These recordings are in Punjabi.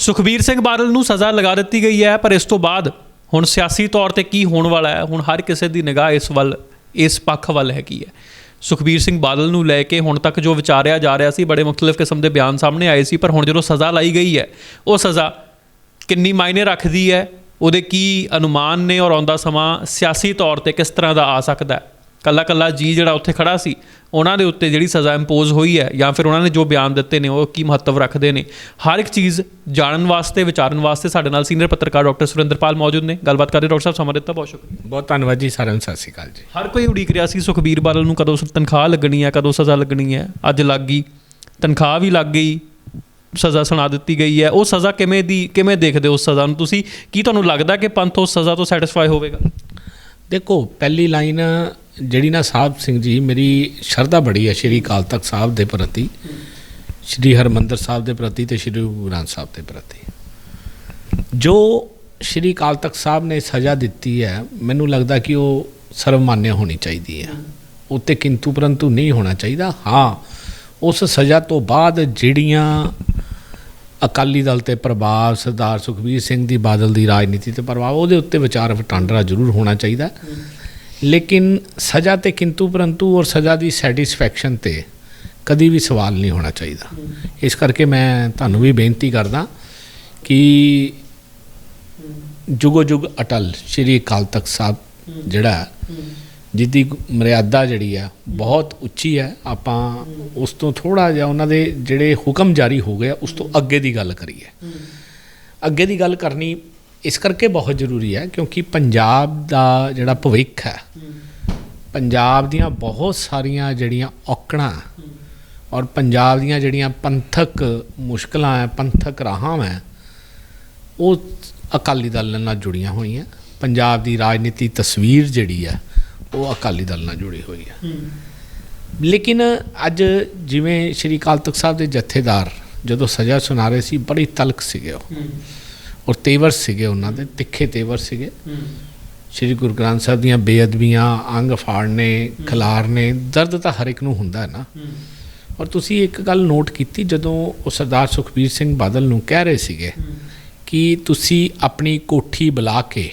ਸੁਖਬੀਰ ਸਿੰਘ ਬਾਦਲ ਨੂੰ ਸਜ਼ਾ ਲਗਾ ਦਿੱਤੀ ਗਈ ਹੈ, ਪਰ ਇਸ ਤੋਂ ਬਾਅਦ ਹੁਣ ਸਿਆਸੀ ਤੌਰ ਤੇ ਕੀ ਹੋਣ ਵਾਲਾ ਹੈ, ਹੁਣ ਹਰ ਕਿਸੇ ਦੀ ਨਿਗਾਹ ਇਸ ਵੱਲ, ਇਸ ਪੱਖ ਵੱਲ ਹੈਗੀ ਹੈ। ਸੁਖਬੀਰ ਸਿੰਘ ਬਾਦਲ ਨੂੰ ਲੈ ਕੇ ਹੁਣ ਤੱਕ ਜੋ ਵਿਚਾਰਿਆ ਜਾ ਰਿਹਾ ਸੀ, ਬੜੇ ਮੁxtਲਫ ਕਿਸਮ ਦੇ ਬਿਆਨ ਸਾਹਮਣੇ ਆਏ ਸੀ, ਪਰ ਹੁਣ ਜਦੋਂ ਸਜ਼ਾ ਲਾਈ ਗਈ ਹੈ, ਉਹ ਸਜ਼ਾ ਕਿੰਨੀ ਮਾਇਨੇ ਰੱਖਦੀ ਹੈ, ਉਹਦੇ ਕੀ ਅਨੁਮਾਨ ਨੇ ਔਰ ਆਉਂਦਾ ਸਮਾਂ ਸਿਆਸੀ ਤੌਰ ਤੇ ਕਿਸ ਤਰ੍ਹਾਂ ਦਾ ਆ ਸਕਦਾ ਹੈ? ਕੱਲਾ ਕੱਲਾ ਜੀ ਜਿਹੜਾ ਉੱਥੇ ਖੜਾ ਸੀ ਉਹਨਾਂ ਦੇ ਉੱਤੇ ਜਿਹੜੀ ਸਜ਼ਾ ਇੰਪੋਜ਼ ਹੋਈ ਹੈ ਜਾਂ ਫਿਰ ਉਹਨਾਂ ਨੇ ਜੋ ਬਿਆਨ ਦਿੱਤੇ ਨੇ ਉਹ ਕੀ ਮਹੱਤਵ ਰੱਖਦੇ ਨੇ। ਹਰ ਇੱਕ ਚੀਜ਼ ਜਾਣਨ ਵਾਸਤੇ ਵਿਚਾਰਨ ਵਾਸਤੇ ਸਾਡੇ ਨਾਲ ਸੀਨੀਅਰ ਪੱਤਰਕਾਰ ਡਾਕਟਰ ਸੁਰਿੰਦਰਪਾਲ ਮੌਜੂਦ ਨੇ। ਗੱਲਬਾਤ ਕਰਦੇ ਡਾਕਟਰ ਸਾਹਿਬ ਸਮਾਂ ਦਿੱਤਾ ਬਹੁਤ ਸ਼ੁਕਰੀਆ। ਬਹੁਤ ਧੰਨਵਾਦ ਜੀ ਸਾਰਿਆਂ ਨੂੰ ਸਤਿ ਸ਼੍ਰੀ ਅਕਾਲ ਜੀ। ਹਰ ਕੋਈ ਉਡੀਕ ਰਿਹਾ ਸੀ ਸੁਖਬੀਰ ਬਾਦਲ ਨੂੰ ਕਦੋਂ ਤਨਖਾਹ ਲੱਗਣੀ ਹੈ ਕਦੋਂ ਸਜ਼ਾ ਲੱਗਣੀ ਹੈ ਅੱਜ ਲੱਗ ਗਈ। ਤਨਖਾਹ ਵੀ ਲੱਗ ਗਈ ਸਜ਼ਾ ਸੁਣਾ ਦਿੱਤੀ ਗਈ ਹੈ। ਉਹ ਸਜ਼ਾ ਕਿਵੇਂ ਦੀ ਕਿਵੇਂ ਦੇਖਦੇ ਹੋ ਉਸ ਸਜ਼ਾ ਨੂੰ ਤੁਸੀਂ? ਕੀ ਤੁਹਾਨੂੰ ਲੱਗਦਾ ਕਿ ਪੰਥ ਉਸ ਸਜ਼ਾ ਤੋਂ ਸੈਟੀਸਫਾਈ ਹੋਵੇਗਾ? ਦੇਖੋ ਪਹਿਲੀ ਲਾਈਨ ਜਿਹੜੀ ਨਾ ਸਾਹਿਬ ਸਿੰਘ ਜੀ, ਮੇਰੀ ਸ਼ਰਧਾ ਬੜੀ ਹੈ ਸ਼੍ਰੀ ਅਕਾਲ ਤਖਤ ਸਾਹਿਬ ਦੇ ਪ੍ਰਤੀ, ਸ਼੍ਰੀ ਹਰਮੰਦਰ ਸਾਹਿਬ ਦੇ ਪ੍ਰਤੀ ਤੇ ਸ਼੍ਰੀ ਗੁਰੂ ਗ੍ਰੰਥ ਸਾਹਿਬ ਦੇ ਪ੍ਰਤੀ। ਜੋ ਸ਼੍ਰੀ ਅਕਾਲ ਤਖਤ ਸਾਹਿਬ ਨੇ ਸਜ਼ਾ ਦਿੱਤੀ ਹੈ, ਮੈਨੂੰ ਲੱਗਦਾ ਕਿ ਉਹ ਸਰਵਮਾਨਿਆ ਹੋਣੀ ਚਾਹੀਦੀ ਹੈ। ਉੱਤੇ ਕਿੰਤੂ ਪਰੰਤੂ ਨਹੀਂ ਹੋਣਾ ਚਾਹੀਦਾ। ਹਾਂ, ਉਸ ਸਜ਼ਾ ਤੋਂ ਬਾਅਦ ਜਿਹੜੀਆਂ ਅਕਾਲੀ ਦਲ ਤੇ ਪ੍ਰਭਾਵ ਸਰਦਾਰ ਸੁਖਬੀਰ ਸਿੰਘ ਦੀ ਬਾਦਲ ਦੀ ਰਾਜਨੀਤੀ ਤੇ ਪ੍ਰਭਾਵ, ਉਹਦੇ ਉੱਤੇ ਵਿਚਾਰ ਵਟਾਂਦਰਾ ਜ਼ਰੂਰ ਹੋਣਾ ਚਾਹੀਦਾ। ਲੇਕਿਨ ਸਜ਼ਾ ਤੇ ਕਿੰਤੂ ਪਰੰਤੂ ਔਰ ਸਜ਼ਾ ਦੀ ਸੈਟੀਸਫੈਕਸ਼ਨ ਤੇ ਕਦੀ ਵੀ ਸਵਾਲ ਨਹੀਂ ਹੋਣਾ ਚਾਹੀਦਾ। ਇਸ ਕਰਕੇ ਮੈਂ ਤੁਹਾਨੂੰ ਵੀ ਬੇਨਤੀ ਕਰਦਾ ਕਿ ਜੁਗੋ ਜੁਗ ਅਟਲ ਸ਼੍ਰੀ ਅਕਾਲ ਤਖਤ ਸਾਹਿਬ ਜਿਹੜਾ ਹੈ, ਜਿਹਦੀ ਮਰਿਆਦਾ ਜਿਹੜੀ ਆ ਬਹੁਤ ਉੱਚੀ ਹੈ। ਆਪਾਂ ਉਸ ਤੋਂ ਥੋੜਾ ਜਿਹਾ ਉਹਨਾਂ ਦੇ ਜਿਹੜੇ ਹੁਕਮ ਜਾਰੀ ਹੋ ਗਏ ਆ, ਉਸ ਤੋਂ ਅੱਗੇ ਦੀ ਗੱਲ ਕਰੀਏ। ਅੱਗੇ ਦੀ ਗੱਲ ਕਰਨੀ ਇਸ ਕਰਕੇ ਬਹੁਤ ਜ਼ਰੂਰੀ ਹੈ ਕਿਉਂਕਿ ਪੰਜਾਬ ਦਾ ਜਿਹੜਾ ਭਵਿੱਖ ਹੈ, ਪੰਜਾਬ ਦੀਆਂ ਬਹੁਤ ਸਾਰੀਆਂ ਜਿਹੜੀਆਂ ਔਕੜਾਂ ਔਰ ਪੰਜਾਬ ਦੀਆਂ ਜਿਹੜੀਆਂ ਪੰਥਕ ਮੁਸ਼ਕਲਾਂ ਹੈ, ਪੰਥਕ ਰਾਹਾਂ ਹੈ, ਉਹ ਅਕਾਲੀ ਦਲ ਨਾਲ ਜੁੜੀਆਂ ਹੋਈਆਂ। ਪੰਜਾਬ ਦੀ ਰਾਜਨੀਤੀ ਤਸਵੀਰ ਜਿਹੜੀ ਹੈ, ਉਹ ਅਕਾਲੀ ਦਲ ਨਾਲ ਜੁੜੀ ਹੋਈ ਹੈ। ਲੇਕਿਨ ਅੱਜ ਜਿਵੇਂ ਸ਼੍ਰੀ ਅਕਾਲ ਤਖਤ ਸਾਹਿਬ ਦੇ ਜਥੇਦਾਰ ਜਦੋਂ ਸਜ਼ਾ ਸੁਣਾ ਰਹੇ ਸੀ, ਬੜੀ ਤਲਖ ਸੀਗੇ ਉਹ। ਔਰ ਤੇਵਰ ਸੀਗੇ ਉਹਨਾਂ ਦੇ ਤਿੱਖੇ ਤੇਵਰ ਸੀਗੇ। ਸ਼੍ਰੀ ਗੁਰੂ ਗ੍ਰੰਥ ਸਾਹਿਬ ਦੀਆਂ ਬੇਅਦਬੀਆਂ ਅੰਗ ਫਾੜਨੇ ਖਿਲਾਰਨੇ ਦਰਦ ਤਾਂ ਹਰ ਇੱਕ ਨੂੰ ਹੁੰਦਾ ਹੈ। ਨਾ ਔਰ ਤੁਸੀਂ ਇੱਕ ਗੱਲ ਨੋਟ ਕੀਤੀ ਜਦੋਂ ਉਹ ਸਰਦਾਰ ਸੁਖਬੀਰ ਸਿੰਘ ਬਾਦਲ ਨੂੰ ਕਹਿ ਰਹੇ ਸੀਗੇ ਕਿ ਤੁਸੀਂ ਆਪਣੀ ਕੋਠੀ ਬੁਲਾ ਕੇ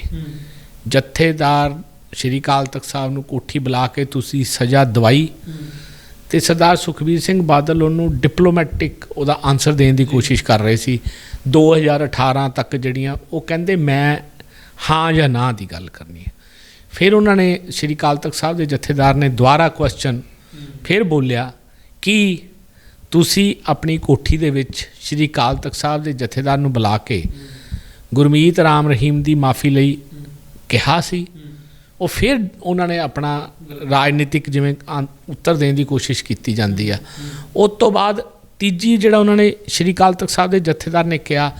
ਜਥੇਦਾਰ ਸ਼੍ਰੀ ਅਕਾਲ ਤਖਤ ਸਾਹਿਬ ਨੂੰ ਕੋਠੀ ਬੁਲਾ ਕੇ ਤੁਸੀਂ ਸਜ਼ਾ ਦਵਾਈ ਤੇ ਸਰਦਾਰ ਸੁਖਬੀਰ ਸਿੰਘ ਬਾਦਲ ਉਹਨੂੰ ਡਿਪਲੋਮੈਟਿਕ ਉਹਦਾ ਆਨਸਰ ਦੇਣ ਦੀ ਕੋਸ਼ਿਸ਼ ਕਰ ਰਹੇ ਸੀ। 2018 ਤੱਕ ਜਿਹੜੀਆਂ, ਉਹ ਕਹਿੰਦੇ ਮੈਂ ਹਾਂ ਜਾਂ ਨਾ ਦੀ ਗੱਲ ਕਰਨੀ ਹੈ। ਫਿਰ ਉਹਨਾਂ ਨੇ ਸ਼੍ਰੀ ਅਕਾਲ ਤਖਤ ਸਾਹਿਬ ਦੇ ਜਥੇਦਾਰ ਨੇ ਦੁਬਾਰਾ ਕੁਐਸਚਨ ਫਿਰ ਬੋਲਿਆ ਕਿ ਤੁਸੀਂ ਆਪਣੀ ਕੋਠੀ ਦੇ ਵਿੱਚ ਸ਼੍ਰੀ ਅਕਾਲ ਤਖਤ ਸਾਹਿਬ ਦੇ ਜਥੇਦਾਰ ਨੂੰ ਬੁਲਾ ਕੇ ਗੁਰਮੀਤ ਰਾਮ ਰਹੀਮ ਦੀ ਮਾਫੀ ਲਈ ਕਿਹਾ ਸੀ। ਉਹ ਫਿਰ ਉਹਨਾਂ ਨੇ ਆਪਣਾ ਰਾਜਨੀਤਿਕ ਜਿਵੇਂ ਉੱਤਰ ਦੇਣ ਦੀ ਕੋਸ਼ਿਸ਼ ਕੀਤੀ ਜਾਂਦੀ ਆ। ਉਸ ਤੋਂ ਬਾਅਦ ਤੀਜੀ ਜਿਹੜਾ ਉਹਨਾਂ ਨੇ ਸ਼੍ਰੀ ਅਕਾਲ ਤਖਤ ਸਾਹਿਬ ਦੇ ਜਥੇਦਾਰ ਨੇ ਕਿਹਾ,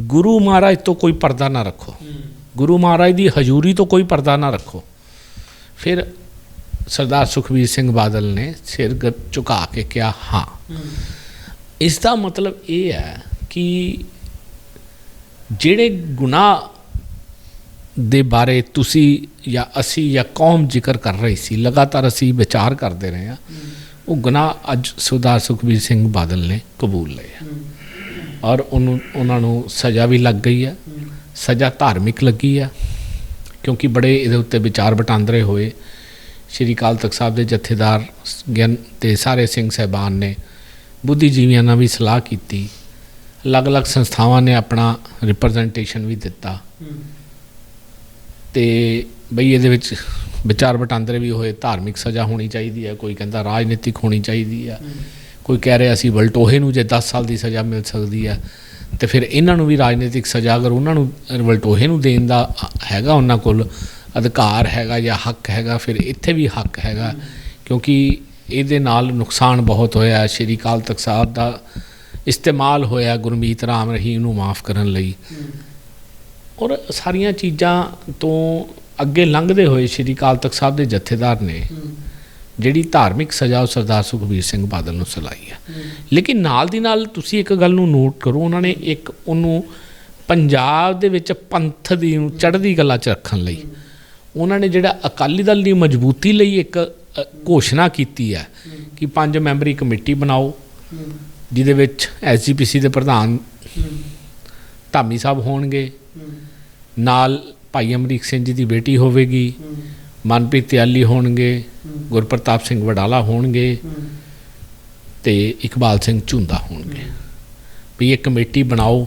ਗੁਰੂ ਮਹਾਰਾਜ ਤੋਂ ਕੋਈ ਪਰਦਾ ਨਾ ਰੱਖੋ। ਗੁਰੂ ਮਹਾਰਾਜ ਦੀ ਹਜ਼ੂਰੀ ਤੋਂ ਕੋਈ ਪਰਦਾ ਨਾ ਰੱਖੋ। ਫਿਰ ਸਰਦਾਰ ਸੁਖਬੀਰ ਸਿੰਘ ਬਾਦਲ ਨੇ ਸਿਰ ਝੁਕਾ ਕੇ ਕਿਹਾ, ਹਾਂ। ਇਸ ਦਾ ਮਤਲਬ ਇਹ ਹੈ ਕਿ ਜਿਹੜੇ ਗੁਨਾਹ ਦੇ ਬਾਰੇ ਤੁਸੀਂ ਜਾਂ ਅਸੀਂ ਜਾਂ ਕੌਮ ਜ਼ਿਕਰ ਕਰ ਰਹੀ ਸੀ, ਲਗਾਤਾਰ ਅਸੀਂ ਵਿਚਾਰ ਕਰਦੇ ਰਹੇ ਹਾਂ ਉਹ ਗੁਨਾਹ ਅੱਜ ਸਰਦਾਰ ਸੁਖਬੀਰ ਸਿੰਘ ਬਾਦਲ ਨੇ ਕਬੂਲ ਲਏ ਔਰ ਉਹਨੂੰ, ਉਹਨਾਂ ਨੂੰ ਸਜ਼ਾ ਵੀ ਲੱਗ ਗਈ ਹੈ। ਸਜ਼ਾ ਧਾਰਮਿਕ ਲੱਗੀ ਹੈ, ਕਿਉਂਕਿ ਬੜੇ ਇਹਦੇ ਉੱਤੇ ਵਿਚਾਰ ਵਟਾਂਦਰੇ ਹੋਏ। ਸ਼੍ਰੀ ਅਕਾਲ ਤਖਤ ਸਾਹਿਬ ਦੇ ਜਥੇਦਾਰ ਗਿਆਨ ਤੇ ਸਾਰੇ ਸਿੰਘ ਸਹਿਬਾਨ ਨੇ ਬੁੱਧੀਜੀਵੀਆਂ ਨਾਲ ਵੀ ਸਲਾਹ ਕੀਤੀ। ਅਲੱਗ-ਅਲੱਗ ਸੰਸਥਾਵਾਂ ਨੇ ਆਪਣਾ ਰਿਪਰੈਜ਼ੈਂਟੇਸ਼ਨ ਵੀ ਦਿੱਤਾ। ਤੇ ਬਈ ਇਹਦੇ ਵਿੱਚ ਵਿਚਾਰ ਵਟਾਂਦਰੇ ਵੀ ਹੋਏ, ਧਾਰਮਿਕ ਸਜ਼ਾ ਹੋਣੀ ਚਾਹੀਦੀ ਹੈ, ਕੋਈ ਕਹਿੰਦਾ ਰਾਜਨੀਤਿਕ ਹੋਣੀ ਚਾਹੀਦੀ ਹੈ, ਕੋਈ ਕਹਿ ਰਿਹਾ ਸੀ ਵਲਟੋਹੇ ਨੂੰ ਜੇ 10 ਸਾਲ ਦੀ ਸਜ਼ਾ ਮਿਲ ਸਕਦੀ ਹੈ, ਤੇ ਫਿਰ ਇਹਨਾਂ ਨੂੰ ਵੀ ਰਾਜਨੀਤਿਕ ਸਜ਼ਾ, ਅਗਰ ਉਹਨਾਂ ਨੂੰ ਵਲਟੋਹੇ ਨੂੰ ਦੇਣ ਦਾ ਹੈਗਾ ਉਹਨਾਂ ਕੋਲ ਅਧਿਕਾਰ ਹੈਗਾ ਜਾਂ ਹੱਕ ਹੈਗਾ, ਫਿਰ ਇੱਥੇ ਵੀ ਹੱਕ ਹੈਗਾ, ਕਿਉਂਕਿ ਇਹਦੇ ਨਾਲ ਨੁਕਸਾਨ ਬਹੁਤ ਹੋਇਆ ਸ਼੍ਰੀ ਅਕਾਲ ਤਖਤ ਸਾਹਿਬ ਦਾ ਇਸਤੇਮਾਲ ਹੋਇਆ ਗੁਰਮੀਤ ਰਾਮ ਰਹੀਮ ਨੂੰ ਮਾਫ ਕਰਨ ਲਈ। ਔਰ ਸਾਰੀਆਂ ਚੀਜ਼ਾਂ ਤੋਂ ਅੱਗੇ ਲੰਘਦੇ ਹੋਏ ਸ਼੍ਰੀ ਅਕਾਲ ਤਖਤ ਸਾਹਿਬ ਦੇ ਜਥੇਦਾਰ ਨੇ ਜਿਹੜੀ ਧਾਰਮਿਕ ਸਜ਼ਾ ਉਹ ਸਰਦਾਰ ਸੁਖਬੀਰ ਸਿੰਘ ਬਾਦਲ ਨੂੰ ਸੁਲਾਈ ਹੈ। ਲੇਕਿਨ ਨਾਲ ਦੀ ਨਾਲ ਤੁਸੀਂ ਇੱਕ ਗੱਲ ਨੂੰ ਨੋਟ ਕਰੋ ਉਹਨਾਂ ਨੇ ਇੱਕ ਉਹਨੂੰ ਪੰਜਾਬ ਦੇ ਵਿੱਚ ਪੰਥ ਦੀ ਨੂੰ ਚੜ੍ਹਦੀ ਕਲਾ 'ਚ ਰੱਖਣ ਲਈ ਉਹਨਾਂ ਨੇ ਜਿਹੜਾ ਅਕਾਲੀ ਦਲ ਦੀ ਮਜ਼ਬੂਤੀ ਲਈ ਇੱਕ ਘੋਸ਼ਣਾ ਕੀਤੀ ਹੈ। ਕਿ ਪੰਜ ਮੈਂਬਰੀ ਕਮੇਟੀ ਬਣਾਓ ਜਿਹਦੇ ਵਿੱਚ ਐਸਜੀਪੀਸੀ ਦੇ ਪ੍ਰਧਾਨ ਧਾਮੀ ਸਾਹਿਬ ਹੋਣਗੇ ਨਾਲ ਭਾਈ ਅਮਰੀਕ ਸਿੰਘ ਜੀ ਦੀ ਬੇਟੀ ਹੋਵੇਗੀ, ਮਨਪ੍ਰੀਤ ਤਿਆਲੀ ਹੋਣਗੇ, ਗੁਰਪ੍ਰਤਾਪ ਸਿੰਘ ਵਡਾਲਾ ਹੋਣਗੇ ਤੇ ਇਕਬਾਲ ਸਿੰਘ ਝੁੰਦਾ ਹੋਣਗੇ। ਵੀ ਇਹ ਕਮੇਟੀ ਬਣਾਓ,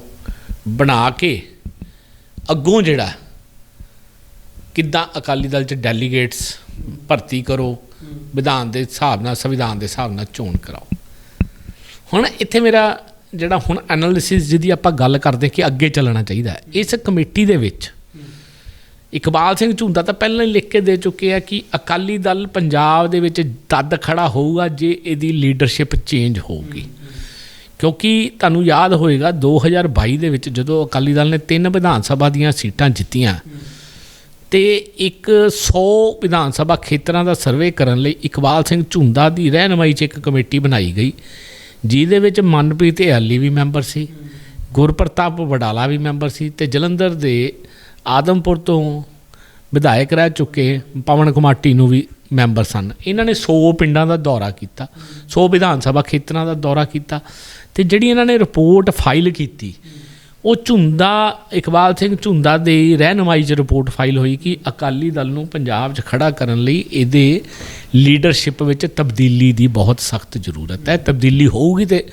ਬਣਾ ਕੇ ਅੱਗੋਂ ਜਿਹੜਾ ਕਿੱਦਾਂ ਅਕਾਲੀ ਦਲ ਚ ਡੈਲੀਗੇਟਸ ਭਰਤੀ ਕਰੋ, ਵਿਧਾਨ ਦੇ ਹਿਸਾਬ ਨਾਲ, ਸੰਵਿਧਾਨ ਦੇ ਹਿਸਾਬ ਨਾਲ ਚੋਣ ਕਰਾਓ। ਹੁਣ ਇੱਥੇ ਮੇਰਾ ਜਿਹੜਾ ਹੁਣ ਐਨਾਲਿਸਿਸ ਜਿਹਦੀ ਆਪਾਂ ਗੱਲ ਕਰਦੇ ਕਿ ਅੱਗੇ ਚੱਲਣਾ ਚਾਹੀਦਾ ਇਸ ਕਮੇਟੀ ਦੇ ਵਿੱਚ ਇਕਬਾਲ ਸਿੰਘ ਝੁੰਦਾ ਤਾਂ ਪਹਿਲਾਂ ਹੀ ਲਿਖ ਕੇ ਦੇ ਚੁੱਕੇ ਆ ਕਿ ਅਕਾਲੀ ਦਲ ਪੰਜਾਬ ਦੇ ਵਿੱਚ ਦੱਦ ਖੜਾ ਹੋਊਗਾ ਜੇ ਇਹਦੀ ਲੀਡਰਸ਼ਿਪ ਚੇਂਜ ਹੋਊਗੀ। ਕਿਉਂਕਿ ਤੁਹਾਨੂੰ ਯਾਦ ਹੋਏਗਾ 2022 ਦੇ ਵਿੱਚ ਜਦੋਂ ਅਕਾਲੀ ਦਲ ਨੇ ਤਿੰਨ ਵਿਧਾਨ ਸਭਾ ਦੀਆਂ ਸੀਟਾਂ ਜਿੱਤੀਆਂ ਤੇ ਇੱਕ 100 ਵਿਧਾਨ ਸਭਾ ਖੇਤਰਾਂ ਦਾ ਸਰਵੇ ਕਰਨ ਲਈ ਇਕਬਾਲ ਸਿੰਘ ਝੁੰਦਾ ਦੀ ਰਹਿਨਮਾਈ 'ਚ ਇੱਕ ਕਮੇਟੀ ਬਣਾਈ ਗਈ, ਜਿਹਦੇ ਵਿੱਚ ਮਨਪ੍ਰੀਤ ਹੇਆਲੀ ਵੀ ਮੈਂਬਰ ਸੀ, ਗੁਰਪ੍ਰਤਾਪ ਵਡਾਲਾ ਵੀ ਮੈਂਬਰ ਸੀ ਤੇ ਜਲੰਧਰ ਦੇ ਆਦਮਪੁਰ ਤੋਂ ਵਿਧਾਇਕ ਰਹਿ ਚੁੱਕੇ ਪਵਨ ਕੁਮਾਰ ਟੀਨੂ ਵੀ ਮੈਂਬਰ ਸਨ। ਇਹਨਾਂ ਨੇ 100 ਪਿੰਡਾਂ ਦਾ ਦੌਰਾ ਕੀਤਾ 100 ਵਿਧਾਨ ਸਭਾ ਖੇਤਰਾਂ ਦਾ ਦੌਰਾ ਕੀਤਾ ਤੇ ਜਿਹੜੀ ਇਹਨਾਂ ਨੇ ਰਿਪੋਰਟ ਫਾਈਲ ਕੀਤੀ, ਉਹ ਝੁੰਦਾ, ਇਕਬਾਲ ਸਿੰਘ ਝੁੰਦਾ ਦੇ ਰਹਿਨਮਾਈ 'ਚ ਰਿਪੋਰਟ ਫਾਈਲ ਹੋਈ ਕਿ ਅਕਾਲੀ ਦਲ ਨੂੰ ਪੰਜਾਬ 'ਚ ਖੜਾ ਕਰਨ ਲਈ ਇਹਦੇ ਲੀਡਰਸ਼ਿਪ ਵਿੱਚ ਤਬਦੀਲੀ ਦੀ ਬਹੁਤ ਸਖਤ ਜ਼ਰੂਰਤ ਹੈ। ਤਬਦੀਲੀ ਹੋਊਗੀ ਤੇ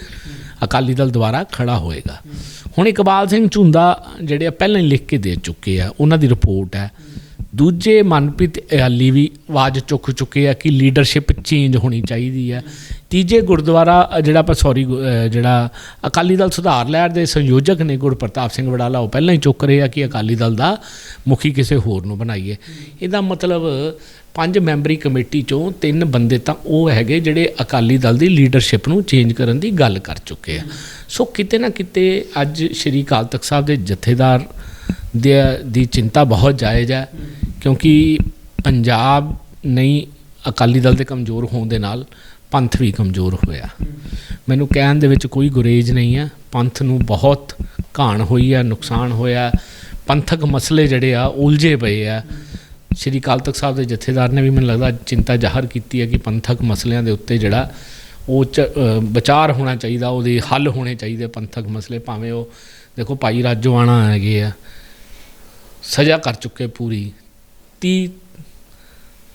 ਅਕਾਲੀ ਦਲ ਦੁਆਰਾ ਖੜਾ ਹੋਏਗਾ। ਹੁਣ ਇਕਬਾਲ ਸਿੰਘ ਝੁੰਦਾ ਜਿਹੜੇ ਆ ਪਹਿਲਾਂ ਹੀ ਲਿਖ ਕੇ ਦੇ ਚੁੱਕੇ ਆ, ਉਹਨਾਂ ਦੀ ਰਿਪੋਰਟ ਹੈ। ਦੂਜੇ ਮਨਪ੍ਰੀਤ ਇਆਲੀ ਵੀ ਆਵਾਜ਼ ਚੁੱਕ ਚੁੱਕੇ ਆ ਕਿ ਲੀਡਰਸ਼ਿਪ ਚੇਂਜ ਹੋਣੀ ਚਾਹੀਦੀ ਹੈ। ਤੀਜੇ ਗੁਰਦੁਆਰਾ, ਜਿਹੜਾ ਆਪਾਂ ਸੌਰੀ ਜਿਹੜਾ ਅਕਾਲੀ ਦਲ ਸੁਧਾਰ ਲਹਿਰ ਦੇ ਸੰਯੋਜਕ ਨੇ ਗੁਰਪ੍ਰਤਾਪ ਸਿੰਘ ਵਡਾਲਾ ਉਹ ਪਹਿਲਾਂ ਹੀ ਚੁੱਕ ਰਹੇ ਆ ਕਿ ਅਕਾਲੀ ਦਲ ਦਾ ਮੁਖੀ ਕਿਸੇ ਹੋਰ ਨੂੰ ਬਣਾਈਏ। ਇਹਦਾ ਮਤਲਬ ਪੰਜ ਮੈਂਬਰੀ ਕਮੇਟੀ ਚੋਂ ਤਿੰਨ ਬੰਦੇ ਤਾਂ ਉਹ ਹੈਗੇ ਜਿਹੜੇ ਅਕਾਲੀ ਦਲ ਦੀ ਲੀਡਰਸ਼ਿਪ ਨੂੰ ਚੇਂਜ ਕਰਨ ਦੀ ਗੱਲ ਕਰ ਚੁੱਕੇ ਆ। ਸੋ ਕਿਤੇ ਨਾ ਕਿਤੇ ਅੱਜ ਸ਼੍ਰੀ ਅਕਾਲ ਤਖਤ ਸਾਹਿਬ ਦੇ ਜਥੇਦਾਰ ਦੇ ਦੀ ਚਿੰਤਾ ਬਹੁਤ ਜਾਇਜ਼ ਹੈ, ਕਿਉਂਕਿ ਪੰਜਾਬ ਨਹੀਂ, ਅਕਾਲੀ ਦਲ ਦੇ ਕਮਜ਼ੋਰ ਹੋਣ ਦੇ ਨਾਲ ਪੰਥ ਵੀ ਕਮਜ਼ੋਰ ਹੋਇਆ। ਮੈਨੂੰ ਕਹਿਣ ਦੇ ਵਿੱਚ ਕੋਈ ਗੁਰੇਜ਼ ਨਹੀਂ ਹੈ, ਪੰਥ ਨੂੰ ਬਹੁਤ ਘਾਣ ਹੋਈ ਹੈ, ਨੁਕਸਾਨ ਹੋਇਆ। ਪੰਥਕ ਮਸਲੇ ਜਿਹੜੇ ਆ, ਉਲਝੇ ਪਏ ਆ। ਸ਼੍ਰੀ ਅਕਾਲ ਤਖਤ ਸਾਹਿਬ ਦੇ ਜਥੇਦਾਰ ਨੇ ਵੀ ਮੈਨੂੰ ਲੱਗਦਾ ਚਿੰਤਾ ਜ਼ਾਹਰ ਕੀਤੀ ਹੈ ਕਿ ਪੰਥਕ ਮਸਲਿਆਂ ਦੇ ਉੱਤੇ ਜਿਹੜਾ ਉਹ ਚ ਵਿਚਾਰ ਹੋਣਾ ਚਾਹੀਦਾ, ਉਹਦੇ ਹੱਲ ਹੋਣੇ ਚਾਹੀਦੇ ਪੰਥਕ ਮਸਲੇ, ਭਾਵੇਂ ਉਹ ਦੇਖੋ ਭਾਈ ਰਾਜੋਆਣਾ ਹੈਗੇ ਆ, ਸਜ਼ਾ ਕਰ ਚੁੱਕੇ ਪੂਰੀ। 30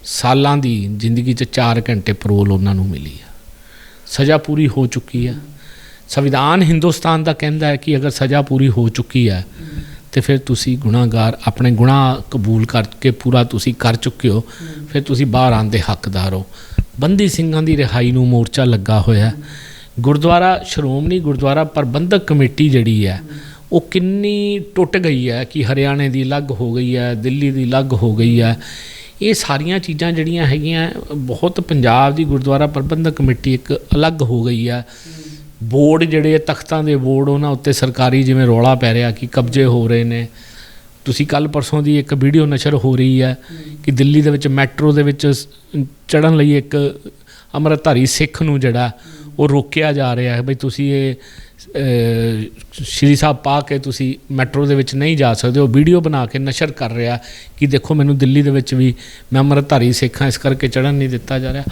ਸਾਲਾਂ ਦੀ ਜ਼ਿੰਦਗੀ 'ਚ 4 ਘੰਟੇ ਪਰੋਲ ਉਹਨਾਂ ਨੂੰ ਮਿਲੀ ਆ। ਸਜ਼ਾ ਪੂਰੀ ਹੋ ਚੁੱਕੀ ਆ। ਸੰਵਿਧਾਨ ਹਿੰਦੁਸਤਾਨ ਦਾ ਕਹਿੰਦਾ ਹੈ ਕਿ ਅਗਰ ਸਜ਼ਾ ਪੂਰੀ ਹੋ ਚੁੱਕੀ ਹੈ ਤੇ ਫਿਰ ਤੁਸੀਂ ਗੁਨਾਹਗਾਰ ਆਪਣੇ ਗੁਨਾਹ ਕਬੂਲ ਕਰਕੇ ਪੂਰਾ ਤੁਸੀਂ ਕਰ ਚੁੱਕੇ ਹੋ, ਫਿਰ ਤੁਸੀਂ ਬਾਹਰ ਆਉਣ ਦੇ ਹੱਕਦਾਰ ਹੋ। ਬੰਦੀ ਸਿੰਘਾਂ ਦੀ ਰਿਹਾਈ ਨੂੰ ਮੋਰਚਾ ਲੱਗਾ ਹੋਇਆ ਗੁਰਦੁਆਰਾ ਸ਼੍ਰੋਮਣੀ ਗੁਰਦੁਆਰਾ ਪ੍ਰਬੰਧਕ ਕਮੇਟੀ ਜਿਹੜੀ ਹੈ, ਉਹ ਕਿੰਨੀ ਟੁੱਟ ਗਈ ਹੈ ਕਿ ਹਰਿਆਣੇ ਦੀ ਅਲੱਗ ਹੋ ਗਈ ਹੈ, ਦਿੱਲੀ ਦੀ ਅਲੱਗ ਹੋ ਗਈ ਹੈ। ਇਹ ਸਾਰੀਆਂ ਚੀਜ਼ਾਂ ਜਿਹੜੀਆਂ ਹੈਗੀਆਂ, ਬਹੁਤ ਪੰਜਾਬ ਦੀ ਗੁਰਦੁਆਰਾ ਪ੍ਰਬੰਧਕ ਕਮੇਟੀ ਇੱਕ ਅਲੱਗ ਹੋ ਗਈ ਹੈ। ਬੋਰਡ ਜਿਹੜੇ ਤਖਤਾਂ ਦੇ ਬੋਰਡ, ਉਹਨਾਂ ਉੱਤੇ ਸਰਕਾਰੀ ਜਿਵੇਂ ਰੌਲਾ ਪੈ ਰਿਹਾ ਕਿ ਕਬਜ਼ੇ ਹੋ ਰਹੇ ਨੇ। ਤੁਸੀਂ ਕੱਲ ਪਰਸੋਂ ਦੀ ਇੱਕ ਵੀਡੀਓ ਨਸ਼ਰ ਹੋ ਰਹੀ ਹੈ ਕਿ ਦਿੱਲੀ ਦੇ ਵਿੱਚ ਮੈਟਰੋ ਦੇ ਵਿੱਚ ਚੜਨ ਲਈ ਇੱਕ ਅੰਮ੍ਰਿਤਧਾਰੀ ਸਿੱਖ ਨੂੰ ਜਿਹੜਾ ਉਹ ਰੋਕਿਆ ਜਾ ਰਿਹਾ ਹੈ। ਬਈ ਤੁਸੀਂ ਇਹ ਸ਼੍ਰੀ ਸਾਹਿਬ ਪਾ ਕੇ ਤੁਸੀਂ ਮੈਟਰੋ ਦੇ ਵਿੱਚ ਨਹੀਂ ਜਾ ਸਕਦੇ। ਉਹ ਵੀਡੀਓ ਬਣਾ ਕੇ ਨਸ਼ਰ ਕਰ ਰਿਹਾ ਕਿ ਦੇਖੋ ਮੈਨੂੰ ਦਿੱਲੀ ਦੇ ਵਿੱਚ ਵੀ ਮੈਂ ਅੰਮ੍ਰਿਤਧਾਰੀ ਸਿੱਖ ਹਾਂ, ਇਸ ਕਰਕੇ ਚੜਨ ਨਹੀਂ ਦਿੱਤਾ ਜਾ ਰਿਹਾ।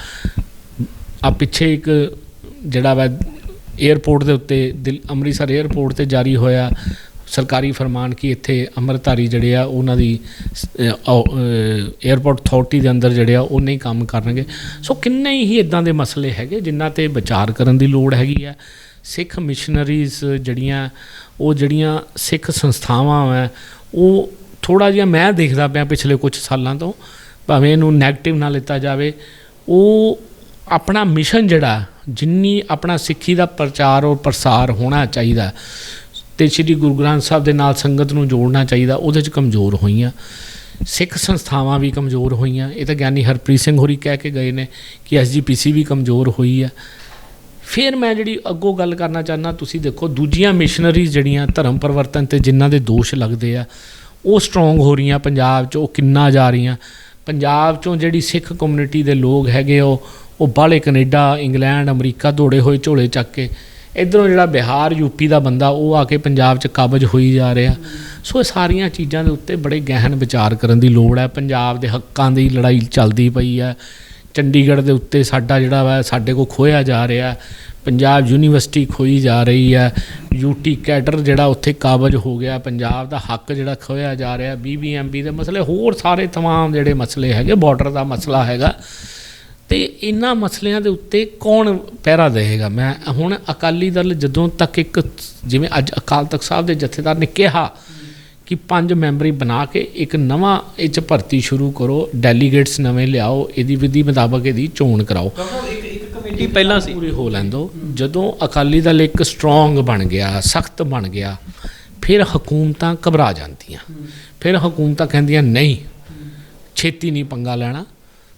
ਆ ਪਿੱਛੇ ਇੱਕ ਜਿਹੜਾ ਵਾ ਏਅਰਪੋਰਟ ਦੇ ਉੱਤੇ ਅੰਮ੍ਰਿਤਸਰ ਏਅਰਪੋਰਟ ਤੇ ਜਾਰੀ ਹੋਇਆ ਸਰਕਾਰੀ ਫਰਮਾਨ ਕਿ ਇੱਥੇ ਅਮਰਤਾਰੀ ਜਿਹੜੇ ਆ, ਉਹਨਾਂ ਦੀ 에어ਪੋਰਟ ਅਥਾਰਟੀ ਦੇ ਅੰਦਰ ਜਿਹੜੇ ਆ, ਉਹ ਨਹੀਂ ਕੰਮ ਕਰਨਗੇ। ਸੋ ਕਿੰਨੇ ਹੀ ਇਦਾਂ ਦੇ ਮਸਲੇ ਹੈਗੇ ਜਿਨ੍ਹਾਂ ਤੇ ਵਿਚਾਰ ਕਰਨ ਦੀ ਲੋੜ ਹੈਗੀ ਆ। ਸਿੱਖ ਮਿਸ਼ਨਰੀਜ਼ ਜਿਹੜੀਆਂ, ਉਹ ਜਿਹੜੀਆਂ ਸਿੱਖ ਸੰਸਥਾਵਾਂ ਆ, ਉਹ ਥੋੜਾ ਜਿਹਾ ਮੈਂ ਦੇਖਦਾ ਪਿਆ ਪਿਛਲੇ ਕੁਝ ਸਾਲਾਂ ਤੋਂ, ਭਾਵੇਂ ਇਹਨੂੰ 네ਗੇਟਿਵ ਨਾ ਲਿੱਤਾ ਜਾਵੇ, ਉਹ ਆਪਣਾ ਮਿਸ਼ਨ ਜਿਹੜਾ ਜਿੰਨੀ ਆਪਣਾ ਸਿੱਖੀ ਦਾ ਪ੍ਰਚਾਰ ਔਰ ਪ੍ਰਸਾਰ ਹੋਣਾ ਚਾਹੀਦਾ ਤੇ ਸ੍ਰੀ ਗੁਰੂ ਗ੍ਰੰਥ ਸਾਹਿਬ ਦੇ ਨਾਲ ਸੰਗਤ ਨੂੰ ਜੋੜਨਾ ਚਾਹੀਦਾ, ਉਹਦੇ 'ਚ ਕਮਜ਼ੋਰ ਹੋਈਆਂ। ਸਿੱਖ ਸੰਸਥਾਵਾਂ ਵੀ ਕਮਜ਼ੋਰ ਹੋਈਆਂ। ਇਹ ਤਾਂ ਗਿਆਨੀ ਹਰਪ੍ਰੀਤ ਸਿੰਘ ਹੋਰੀ ਕਹਿ ਕੇ ਗਏ ਨੇ ਕਿ ਐਸਜੀਪੀਸੀ ਵੀ ਕਮਜ਼ੋਰ ਹੋਈ ਆ। ਫਿਰ ਮੈਂ ਜਿਹੜੀ ਅੱਗੋਂ ਗੱਲ ਕਰਨਾ ਚਾਹੁੰਦਾ, ਤੁਸੀਂ ਦੇਖੋ, ਦੂਜੀਆਂ ਮਿਸ਼ਨਰੀਜ਼ ਜਿਹੜੀਆਂ ਧਰਮ ਪਰਿਵਰਤਨ ਤੇ ਜਿਨ੍ਹਾਂ ਦੇ ਦੋਸ਼ ਲੱਗਦੇ ਆ, ਉਹ ਸਟਰੋਂਗ ਹੋ ਰਹੀਆਂ ਪੰਜਾਬ 'ਚ, ਉਹ ਕਿੰਨਾ ਜਾ ਰਹੀਆਂ। ਪੰਜਾਬ 'ਚੋਂ ਜਿਹੜੀ ਸਿੱਖ ਕਮਿਊਨਿਟੀ ਦੇ ਲੋਕ ਹੈਗੇ ਉਹ ਉਹ ਬਾਹਲੇ ਕੈਨੇਡਾ ਇੰਗਲੈਂਡ ਅਮਰੀਕਾ ਦੌੜੇ ਹੋਏ ਝੋਲੇ ਚੱਕ ਕੇ ਇਧਰੋਂ ਜਿਹੜਾ ਬਿਹਾਰ ਯੂਪੀ ਦਾ ਬੰਦਾ ਉਹ ਆ ਕੇ ਪੰਜਾਬ 'ਚ ਕਾਬਜ ਹੋਈ ਜਾ ਰਿਹਾ ਸੋ ਇਹ ਸਾਰੀਆਂ ਚੀਜ਼ਾਂ ਦੇ ਉੱਤੇ ਬੜੇ ਗਹਿਨ ਵਿਚਾਰ ਕਰਨ ਦੀ ਲੋੜ ਹੈ ਪੰਜਾਬ ਦੇ ਹੱਕਾਂ ਦੀ ਲੜਾਈ ਚੱਲਦੀ ਪਈ ਹੈ ਚੰਡੀਗੜ੍ਹ ਦੇ ਉੱਤੇ ਸਾਡਾ ਜਿਹੜਾ ਵਾ ਸਾਡੇ ਕੋ ਖੋਇਆ ਜਾ ਰਿਹਾ ਪੰਜਾਬ ਯੂਨੀਵਰਸਿਟੀ ਖੋਈ ਜਾ ਰਹੀ ਹੈ ਯੂਟੀ ਕੈਡਰ ਜਿਹੜਾ ਉੱਥੇ ਕਾਬਜ ਹੋ ਗਿਆ ਪੰਜਾਬ ਦਾ ਹੱਕ ਜਿਹੜਾ ਖੋਇਆ ਜਾ ਰਿਹਾ ਬੀਬੀਐਮਬੀ ਦੇ ਮਸਲੇ ਹੋਰ ਸਾਰੇ तमाम ਜਿਹੜੇ ਮਸਲੇ ਹੈਗੇ ਬਾਰਡਰ ਦਾ ਮਸਲਾ ਹੈਗਾ ਤੇ ਇਹਨਾਂ ਮਸਲਿਆਂ ਦੇ ਉੱਤੇ ਕੌਣ ਪਹਿਰਾ ਦੇਵੇਗਾ? ਮੈਂ ਹੁਣ ਅਕਾਲੀ ਦਲ ਜਦੋਂ ਤੱਕ ਇੱਕ ਜਿਵੇਂ ਅੱਜ ਅਕਾਲ ਤਖਤ ਸਾਹਿਬ ਦੇ ਜਥੇਦਾਰ ਨੇ ਕਿਹਾ ਕਿ ਪੰਜ ਮੈਂਬਰੀ ਬਣਾ ਕੇ ਇੱਕ ਨਵਾਂ ਇਹ 'ਚ ਭਰਤੀ ਸ਼ੁਰੂ ਕਰੋ ਡੈਲੀਗੇਟਸ ਨਵੇਂ ਲਿਆਓ ਇਹਦੀ ਵਿਧੀ ਮੁਤਾਬਕ ਇਹਦੀ ਚੋਣ ਕਰਾਓ। ਇੱਕ ਇੱਕ ਕਮੇਟੀ ਪਹਿਲਾਂ ਸੀ। ਪੂਰੀ ਹੋ ਲੈਂਦੋ ਜਦੋਂ ਅਕਾਲੀ ਦਲ ਇੱਕ ਸਟਰੋਂਗ ਬਣ ਗਿਆ ਸਖਤ ਬਣ ਗਿਆ ਫਿਰ ਹਕੂਮਤਾਂ ਘਬਰਾ ਜਾਂਦੀਆਂ। ਫਿਰ ਹਕੂਮਤਾਂ ਕਹਿੰਦੀਆਂ ਨਹੀਂ ਛੇਤੀ ਨਹੀਂ ਪੰਗਾ ਲੈਣਾ।